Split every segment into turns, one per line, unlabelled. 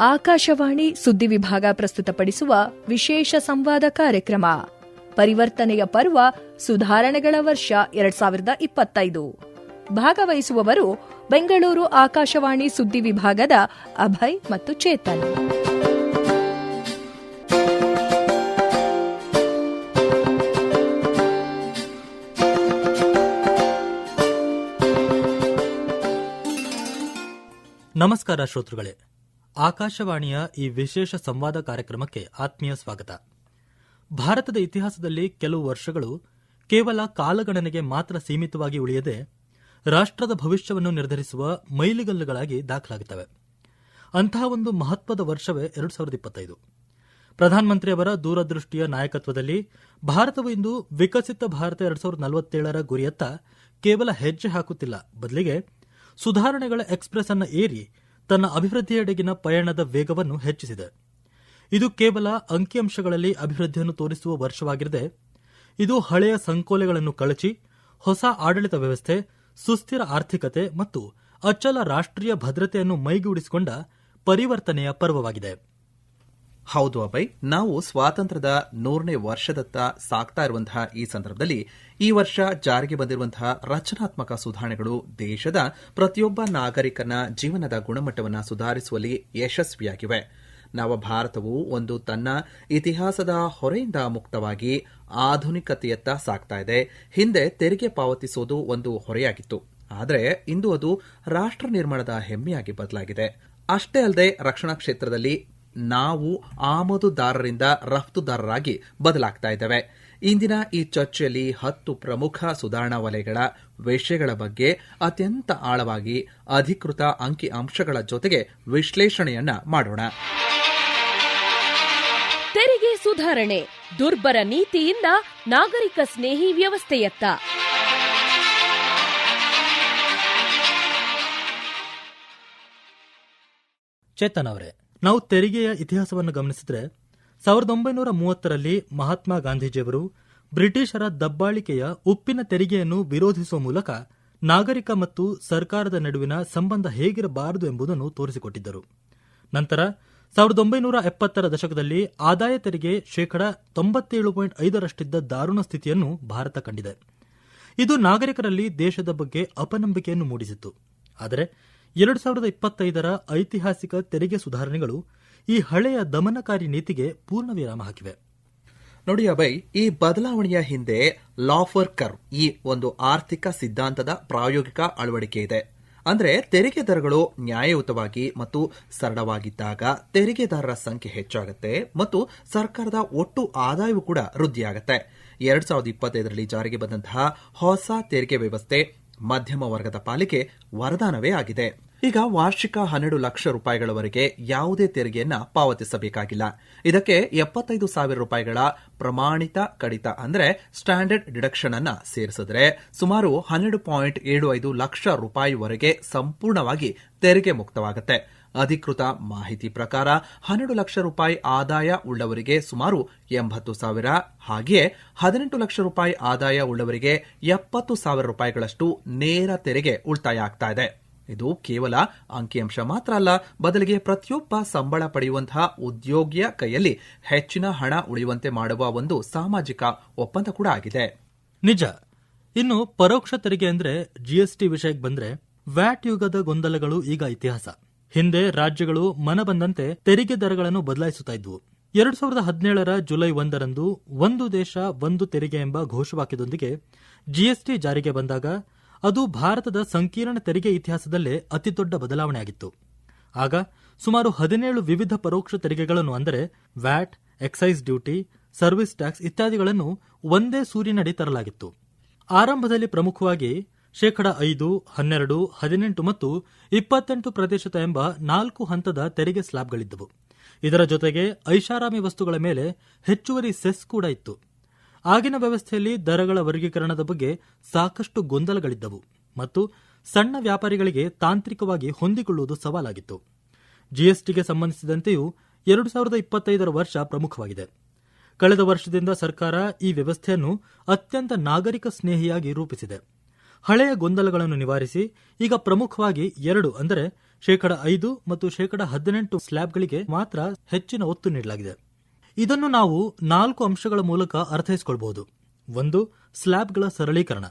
ಆಕಾಶವಾಣಿ ಸುದ್ದಿ ವಿಭಾಗ ಪ್ರಸ್ತುತಪಡಿಸುವ ವಿಶೇಷ ಸಂವಾದ ಕಾರ್ಯಕ್ರಮ. ಪರಿವರ್ತನೆಯ ಪರ್ವ ಸುಧಾರಣೆಗಳ ವರ್ಷ ಎರಡ್ ಸಾವಿರದ ಇಪ್ಪತ್ತೈದು. ಭಾಗವಹಿಸುವವರು ಬೆಂಗಳೂರು ಆಕಾಶವಾಣಿ ಸುದ್ದಿ ವಿಭಾಗದ ಅಭಯ್ ಮತ್ತು ಚೇತನ್.
ನಮಸ್ಕಾರ ಶ್ರೋತೃಗಳೇ. ಆಕಾಶವಾಣಿಯ ಈ ವಿಶೇಷ ಸಂವಾದ ಕಾರ್ಯಕ್ರಮಕ್ಕೆ ಆತ್ಮೀಯ ಸ್ವಾಗತ. ಭಾರತದ ಇತಿಹಾಸದಲ್ಲಿ ಕೆಲವು ವರ್ಷಗಳು ಕೇವಲ ಕಾಲಗಣನೆಗೆ ಮಾತ್ರ ಸೀಮಿತವಾಗಿ ಉಳಿಯದೆ ರಾಷ್ಟ್ರದ ಭವಿಷ್ಯವನ್ನು ನಿರ್ಧರಿಸುವ ಮೈಲಿಗಲ್ಲುಗಳಾಗಿ ದಾಖಲಾಗುತ್ತವೆ. ಅಂತಹ ಒಂದು ಮಹತ್ವದ ವರ್ಷವೇ ಎರಡು ಸಾವಿರದ ಇಪ್ಪತ್ತೈದು. ಪ್ರಧಾನಮಂತ್ರಿಯವರ ದೂರದೃಷ್ಟಿಯ ನಾಯಕತ್ವದಲ್ಲಿ ಭಾರತವು ಇಂದು ವಿಕಸಿತ ಭಾರತ ಎರಡು ಸಾವಿರದ ನಲವತ್ತೇಳರ ಗುರಿಯತ್ತ ಕೇವಲ ಹೆಜ್ಜೆ ಹಾಕುತ್ತಿಲ್ಲ. ಬದಲಿಗೆ ಸುಧಾರಣೆಗಳ ಎಕ್ಸ್ಪ್ರೆಸ್ ಅನ್ನು ಏರಿ ತನ್ನ ಅಭಿವೃದ್ಧಿಯೆಡೆಗಿನ ಪಯಣದ ವೇಗವನ್ನು ಹೆಚ್ಚಿಸಿದೆ. ಇದು ಕೇವಲ ಅಂಕಿಅಂಶಗಳಲ್ಲಿ ಅಭಿವೃದ್ಧಿಯನ್ನು ತೋರಿಸುವ ವರ್ಷವಾಗಿರದೆ, ಇದು ಹಳೆಯ ಸಂಕೋಲೆಗಳನ್ನು ಕಳಚಿ, ಹೊಸ ಆಡಳಿತ ವ್ಯವಸ್ಥೆ, ಸುಸ್ಥಿರ ಆರ್ಥಿಕತೆ ಮತ್ತು ಅಚಲ ರಾಷ್ಟ್ರೀಯ ಭದ್ರತೆಯನ್ನು ಮೈಗೂಡಿಸಿಕೊಂಡ ಪರಿವರ್ತನೆಯ ಪರ್ವವಾಗಿದೆ.
ಹೌದು ಅಭಯ್. ನಾವು ಸ್ವಾತಂತ್ರ್ಯದ ನೂರನೇ ವರ್ಷದತ್ತ ಸಾಕ್ತಾ ಇರುವಂತಹ ಈ ಸಂದರ್ಭದಲ್ಲಿ ಈ ವರ್ಷ ಜಾರಿಗೆ ಬಂದಿರುವಂತಹ ರಚನಾತ್ಮಕ ಸುಧಾರಣೆಗಳು ದೇಶದ ಪ್ರತಿಯೊಬ್ಬ ನಾಗರಿಕನ ಜೀವನದ ಗುಣಮಟ್ಟವನ್ನು ಸುಧಾರಿಸುವಲ್ಲಿ ಯಶಸ್ವಿಯಾಗಿವೆ. ನವ ಭಾರತವು ಒಂದು ತನ್ನ ಇತಿಹಾಸದ ಹೊರೆಯಿಂದ ಮುಕ್ತವಾಗಿ ಆಧುನಿಕತೆಯತ್ತ ಸಾಗ್ತಾ ಇದೆ. ಹಿಂದೆ ತೆರಿಗೆ ಪಾವತಿಸುವುದು ಒಂದು ಹೊರೆಯಾಗಿತ್ತು. ಆದರೆ ಇಂದು ಅದು ರಾಷ್ಟ್ರ ನಿರ್ಮಾಣದ ಹೆಮ್ಮೆಯಾಗಿ ಬದಲಾಗಿದೆ. ಅಷ್ಟೇ ಅಲ್ಲದೆ ರಕ್ಷಣಾ ಕ್ಷೇತ್ರದಲ್ಲಿ ನಾವು ಆಮದುದಾರರಿಂದ ರಫ್ತುದಾರರಾಗಿ ಬದಲಾಗ್ತಾ ಇದ್ದೇವೆ. ಇಂದಿನ ಈ ಚರ್ಚೆಯಲ್ಲಿ ಹತ್ತು ಪ್ರಮುಖ ಸುಧಾರಣಾ ವಲಯಗಳ ವಿಷಯಗಳ ಬಗ್ಗೆ ಅತ್ಯಂತ ಆಳವಾಗಿ ಅಧಿಕೃತ ಅಂಕಿ ಅಂಶಗಳ ಜೊತೆಗೆ ವಿಶ್ಲೇಷಣೆಯನ್ನ ಮಾಡೋಣ.
ತೆರಿಗೆ ಸುಧಾರಣೆ ದುರ್ಬರ ನೀತಿಯಿಂದ ನಾಗರಿಕ ಸ್ನೇಹಿ ವ್ಯವಸ್ಥೆಯತ್ತ.
ಚೇತನ್ ಅವರೇ ನಾವು ತೆರಿಗೆಯ ಇತಿಹಾಸವನ್ನು ಗಮನಿಸಿದ್ರೆ ಸಾವಿರದ ಒಂಬೈನೂರ ಮೂವತ್ತರಲ್ಲಿ ಮಹಾತ್ಮ ಗಾಂಧೀಜಿಯವರು ಬ್ರಿಟಿಷರ ದಬ್ಬಾಳಿಕೆಯ ಉಪ್ಪಿನ ತೆರಿಗೆಯನ್ನು ವಿರೋಧಿಸುವ ಮೂಲಕ ನಾಗರಿಕ ಮತ್ತು ಸರ್ಕಾರದ ನಡುವಿನ ಸಂಬಂಧ ಹೇಗಿರಬಾರದು ಎಂಬುದನ್ನು ತೋರಿಸಿಕೊಟ್ಟಿದ್ದರು. ನಂತರ ಸಾವಿರದ ಒಂಬೈನೂರ ಎಪ್ಪತ್ತರ ದಶಕದಲ್ಲಿ ಆದಾಯ ತೆರಿಗೆ ಶೇಕಡ ತೊಂಬತ್ತೇಳು ಪಾಯಿಂಟ್ ಐದರಷ್ಟಿದ್ದ ದಾರುಣ ಸ್ಥಿತಿಯನ್ನು ಭಾರತ ಕಂಡಿದೆ. ಇದು ನಾಗರಿಕರಲ್ಲಿ ದೇಶದ ಬಗ್ಗೆ ಅಪನಂಬಿಕೆಯನ್ನು ಮೂಡಿಸಿತ್ತು. ಆದರೆ ಎರಡು ಸಾವಿರದ ಇಪ್ಪತ್ತೈದರ ಐತಿಹಾಸಿಕ ತೆರಿಗೆ ಸುಧಾರಣೆಗಳು ಈ ಹಳೆಯ ದಮನಕಾರಿ ನೀತಿಗೆ ಪೂರ್ಣ ವಿರಾಮ ಹಾಕಿವೆ.
ನೋಡಿ ಅಭಯ್, ಈ ಬದಲಾವಣೆಯ ಹಿಂದೆ ಲಾಫರ್ ಕರ್ವ್ ಈ ಒಂದು ಆರ್ಥಿಕ ಸಿದ್ಧಾಂತದ ಪ್ರಾಯೋಗಿಕ ಅಳವಡಿಕೆ ಇದೆ. ಅಂದ್ರೆ ತೆರಿಗೆ ದರಗಳು ನ್ಯಾಯಯುತವಾಗಿ ಮತ್ತು ಸರಳವಾಗಿದ್ದಾಗ ತೆರಿಗೆದಾರರ ಸಂಖ್ಯೆ ಹೆಚ್ಚಾಗುತ್ತೆ ಮತ್ತು ಸರ್ಕಾರದ ಒಟ್ಟು ಆದಾಯವೂ ಕೂಡ ವೃದ್ಧಿಯಾಗುತ್ತೆ. ಎರಡ್ ಸಾವಿರದ ಇಪ್ಪತ್ತೈದರಲ್ಲಿ ಜಾರಿಗೆ ಬಂದಂತಹ ಹೊಸ ತೆರಿಗೆ ವ್ಯವಸ್ಥೆ ಮಧ್ಯಮ ವರ್ಗದ ಪಾಲಿಗೆ ವರದಾನವೇ ಆಗಿದೆ. ಈಗ ವಾರ್ಷಿಕ ಹನ್ನೆರಡು ಲಕ್ಷ ರೂಪಾಯಿಗಳವರೆಗೆ ಯಾವುದೇ ತೆರಿಗೆಯನ್ನ ಪಾವತಿಸಬೇಕಾಗಿಲ್ಲ. ಇದಕ್ಕೆ ಎಪ್ಪತ್ತೈದು ಸಾವಿರ ರೂಪಾಯಿಗಳ ಪ್ರಮಾಣಿತ, ಕಡಿತ ಅಂದ್ರೆ ಸ್ಟ್ಯಾಂಡರ್ಡ್ ಡಿಡಕ್ಷನ್ ಅನ್ನ ಸೇರಿಸಿದ್ರೆ ಸುಮಾರು ಹನ್ನೆರಡು ಪಾಯಿಂಟ್ ಏಳು ಐದು ಲಕ್ಷ ರೂಪಾಯಿವರೆಗೆ ಸಂಪೂರ್ಣವಾಗಿ ತೆರಿಗೆ ಮುಕ್ತವಾಗುತ್ತೆ. ಅಧಿಕೃತ ಮಾಹಿತಿ ಪ್ರಕಾರ ಹನ್ನೆರಡು ಲಕ್ಷ ರೂಪಾಯಿ ಆದಾಯ ಉಳ್ಳವರಿಗೆ ಸುಮಾರು ಎಂಬತ್ತು ಸಾವಿರ ಹಾಗೆಯೇ ಹದಿನೆಂಟು ಲಕ್ಷ ರೂಪಾಯಿ ಆದಾಯ ಉಳ್ಳವರಿಗೆ ಎಪ್ಪತ್ತು ಸಾವಿರ ರೂಪಾಯಿಗಳಷ್ಟು ನೇರ ತೆರಿಗೆ ಉಳಿತಾಯ ಆಗ್ತಾ ಇದೆ. ಇದು ಕೇವಲ ಅಂಕಿಅಂಶ ಮಾತ್ರ ಅಲ್ಲ, ಬದಲಿಗೆ ಪ್ರತಿಯೊಬ್ಬ ಸಂಬಳ ಪಡೆಯುವಂತಹ ಉದ್ಯೋಗಿಯ ಕೈಯಲ್ಲಿ ಹೆಚ್ಚಿನ ಹಣ ಉಳಿಯುವಂತೆ ಮಾಡುವ ಒಂದು ಸಾಮಾಜಿಕ ಒಪ್ಪಂದ ಕೂಡ ಆಗಿದೆ.
ನಿಜ. ಇನ್ನು ಪರೋಕ್ಷ ತೆರಿಗೆ ಅಂದ್ರೆ ಜಿಎಸ್ಟಿ ವಿಷಯಕ್ಕೆ ಬಂದ್ರೆ ವ್ಯಾಟ್ ಯುಗದ ಗೊಂದಲಗಳು ಈಗ ಇತಿಹಾಸ. ಹಿಂದೆ ರಾಜ್ಯಗಳು ಮನ ಬಂದಂತೆ ತೆರಿಗೆ ದರಗಳನ್ನು ಬದಲಾಯಿಸುತ್ತಾ ಇದ್ವು. ಎರಡ್ ಸಾವಿರದ ಹದಿನೇಳರ ಜುಲೈ ಒಂದರಂದು ಒಂದು ದೇಶ ಒಂದು ತೆರಿಗೆ ಎಂಬ ಘೋಷವಾಕ್ಯದೊಂದಿಗೆ ಜಿಎಸ್ಟಿ ಜಾರಿಗೆ ಬಂದಾಗ ಅದು ಭಾರತದ ಸಂಕೀರ್ಣ ತೆರಿಗೆ ಇತಿಹಾಸದಲ್ಲೇ ಅತಿದೊಡ್ಡ ಬದಲಾವಣೆಯಾಗಿತ್ತು ಆಗ ಸುಮಾರು ಹದಿನೇಳು ವಿವಿಧ ಪರೋಕ್ಷ ತೆರಿಗೆಗಳನ್ನು ಅಂದರೆ VAT, excise duty, service tax ಇತ್ಯಾದಿಗಳನ್ನು ಒಂದೇ ಸೂರಿನಡಿ ತರಲಾಗಿತ್ತು. ಆರಂಭದಲ್ಲಿ ಪ್ರಮುಖವಾಗಿ ಶೇಕಡ ಐದು, ಹನ್ನೆರಡು, ಹದಿನೆಂಟು ಮತ್ತು ಇಪ್ಪತ್ತೆಂಟು ಪ್ರತಿಶತ ಎಂಬ ನಾಲ್ಕು ಹಂತದ ತೆರಿಗೆ ಸ್ಲಾಬ್ಗಳಿದ್ದವು ಇದರ ಜೊತೆಗೆ ಐಷಾರಾಮಿ ವಸ್ತುಗಳ ಮೇಲೆ ಹೆಚ್ಚುವರಿ ಸೆಸ್ ಕೂಡ ಇತ್ತು. ಆಗಿನ ವ್ಯವಸ್ಥೆಯಲ್ಲಿ ದರಗಳ ವರ್ಗೀಕರಣದ ಬಗ್ಗೆ ಸಾಕಷ್ಟು ಗೊಂದಲಗಳಿದ್ದವು ಮತ್ತು ಸಣ್ಣ ವ್ಯಾಪಾರಿಗಳಿಗೆ ತಾಂತ್ರಿಕವಾಗಿ ಹೊಂದಿಕೊಳ್ಳುವುದು ಸವಾಲಾಗಿತ್ತು. ಜಿಎಸ್ಟಿಗೆ ಸಂಬಂಧಿಸಿದಂತೆಯೂ ಎರಡು ಸಾವಿರದ ಇಪ್ಪತ್ತೈದರ ವರ್ಷ ಪ್ರಮುಖವಾಗಿದೆ. ಕಳೆದ ವರ್ಷದಿಂದ ಸರ್ಕಾರ ಈ ವ್ಯವಸ್ಥೆಯನ್ನು ಅತ್ಯಂತ ನಾಗರಿಕ ಸ್ನೇಹಿಯಾಗಿ ರೂಪಿಸಿದೆ. ಹಳೆಯ ಗೊಂದಲಗಳನ್ನು ನಿವಾರಿಸಿ, ಈಗ ಪ್ರಮುಖವಾಗಿ ಎರಡು, ಅಂದರೆ ಶೇಕಡ ಐದು ಮತ್ತು ಶೇಕಡ ಹದಿನೆಂಟು ಸ್ಲ್ಯಾಬ್ಗಳಿಗೆ ಮಾತ್ರ ಹೆಚ್ಚಿನ ಒತ್ತು ನೀಡಲಾಗಿದೆ. ಇದನ್ನು ನಾವು ನಾಲ್ಕು ಅಂಶಗಳ ಮೂಲಕ ಅರ್ಥೈಸಿಕೊಳ್ಳಬಹುದು ಒಂದು, ಸ್ಲ್ಯಾಬ್ಗಳ ಸರಳೀಕರಣ.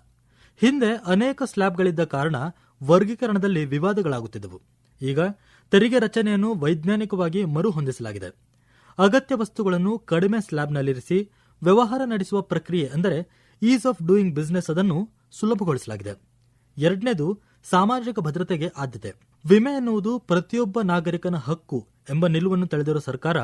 ಹಿಂದೆ ಅನೇಕ ಸ್ಲ್ಯಾಬ್ಗಳಿದ್ದ ಕಾರಣ ವರ್ಗೀಕರಣದಲ್ಲಿ ವಿವಾದಗಳಾಗುತ್ತಿದ್ದವು. ಈಗ ತೆರಿಗೆ ರಚನೆಯನ್ನು ವೈಜ್ಞಾನಿಕವಾಗಿ ಮರುಹೊಂದಿಸಲಾಗಿದೆ. ಅಗತ್ಯ ವಸ್ತುಗಳನ್ನು ಕಡಿಮೆ ಸ್ಲ್ಯಾಬ್ನಲ್ಲಿರಿಸಿ ವ್ಯವಹಾರ ನಡೆಸುವ ಪ್ರಕ್ರಿಯೆ, ಅಂದರೆ ಈಸ್ ಆಫ್ ಡೂಯಿಂಗ್ ಬಿಸಿನೆಸ್ ಅದನ್ನು ಸುಲಭಗೊಳಿಸಲಾಗಿದೆ. ಎರಡನೇದು, ಸಾಮಾಜಿಕ ಭದ್ರತೆಗೆ ಆದ್ಯತೆ. ವಿಮೆ ಎನ್ನುವುದು ಪ್ರತಿಯೊಬ್ಬ ನಾಗರಿಕನ ಹಕ್ಕು ಎಂಬ ನಿಲುವನ್ನು ತಳೆದಿರುವ ಸರ್ಕಾರ,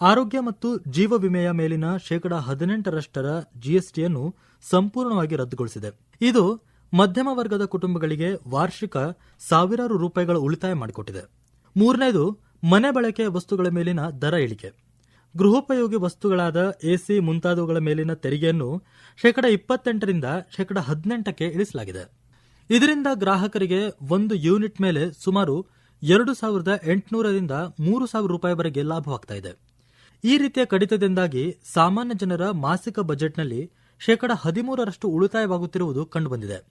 ಆರೋಗ್ಯ ಮತ್ತು ಜೀವ ವಿಮೆಯ ಮೇಲಿನ ಶೇಕಡ ಹದಿನೆಂಟರಷ್ಟರ ಜಿಎಸ್ಟಿಯನ್ನು ಸಂಪೂರ್ಣವಾಗಿ ರದ್ದುಗೊಳಿಸಿದೆ. ಇದು ಮಧ್ಯಮ ವರ್ಗದ ಕುಟುಂಬಗಳಿಗೆ ವಾರ್ಷಿಕ ಸಾವಿರಾರು ರೂಪಾಯಿಗಳ ಉಳಿತಾಯ ಮಾಡಿಕೊಟ್ಟಿದೆ. ಮೂರನೇದು, ಮನೆ ಬಳಕೆಯ ವಸ್ತುಗಳ ಮೇಲಿನ ದರ ಇಳಿಕೆ. ಗೃಹೋಪಯೋಗಿ ವಸ್ತುಗಳಾದ ಎಸಿ ಮುಂತಾದವುಗಳ ಮೇಲಿನ ತೆರಿಗೆಯನ್ನು ಶೇಕಡ ಇಪ್ಪತ್ತೆಂಟರಿಂದ ಶೇಕಡ ಹದಿನೆಂಟಕ್ಕೆ ಇಳಿಸಲಾಗಿದೆ. ಇದರಿಂದ ಗ್ರಾಹಕರಿಗೆ ಒಂದು ಯೂನಿಟ್ ಮೇಲೆ ಸುಮಾರು ಎರಡು ಸಾವಿರದ ಎಂಟುನೂರರಿಂದ ಮೂರು ಸಾವಿರ ರೂಪಾಯಿವರೆಗೆ ಲಾಭವಾಗ್ತಾ ಇದೆ. ಈ ರೀತಿಯ ಕಡಿತದಿಂದಾಗಿ ಸಾಮಾನ್ಯ ಜನರ ಮಾಸಿಕ ಬಜೆಟ್ನಲ್ಲಿ ಶೇಕಡ ಹದಿಮೂರರಷ್ಟು ಉಳಿತಾಯವಾಗುತ್ತಿರುವುದು ಕಂಡುಬಂದಿದೆ.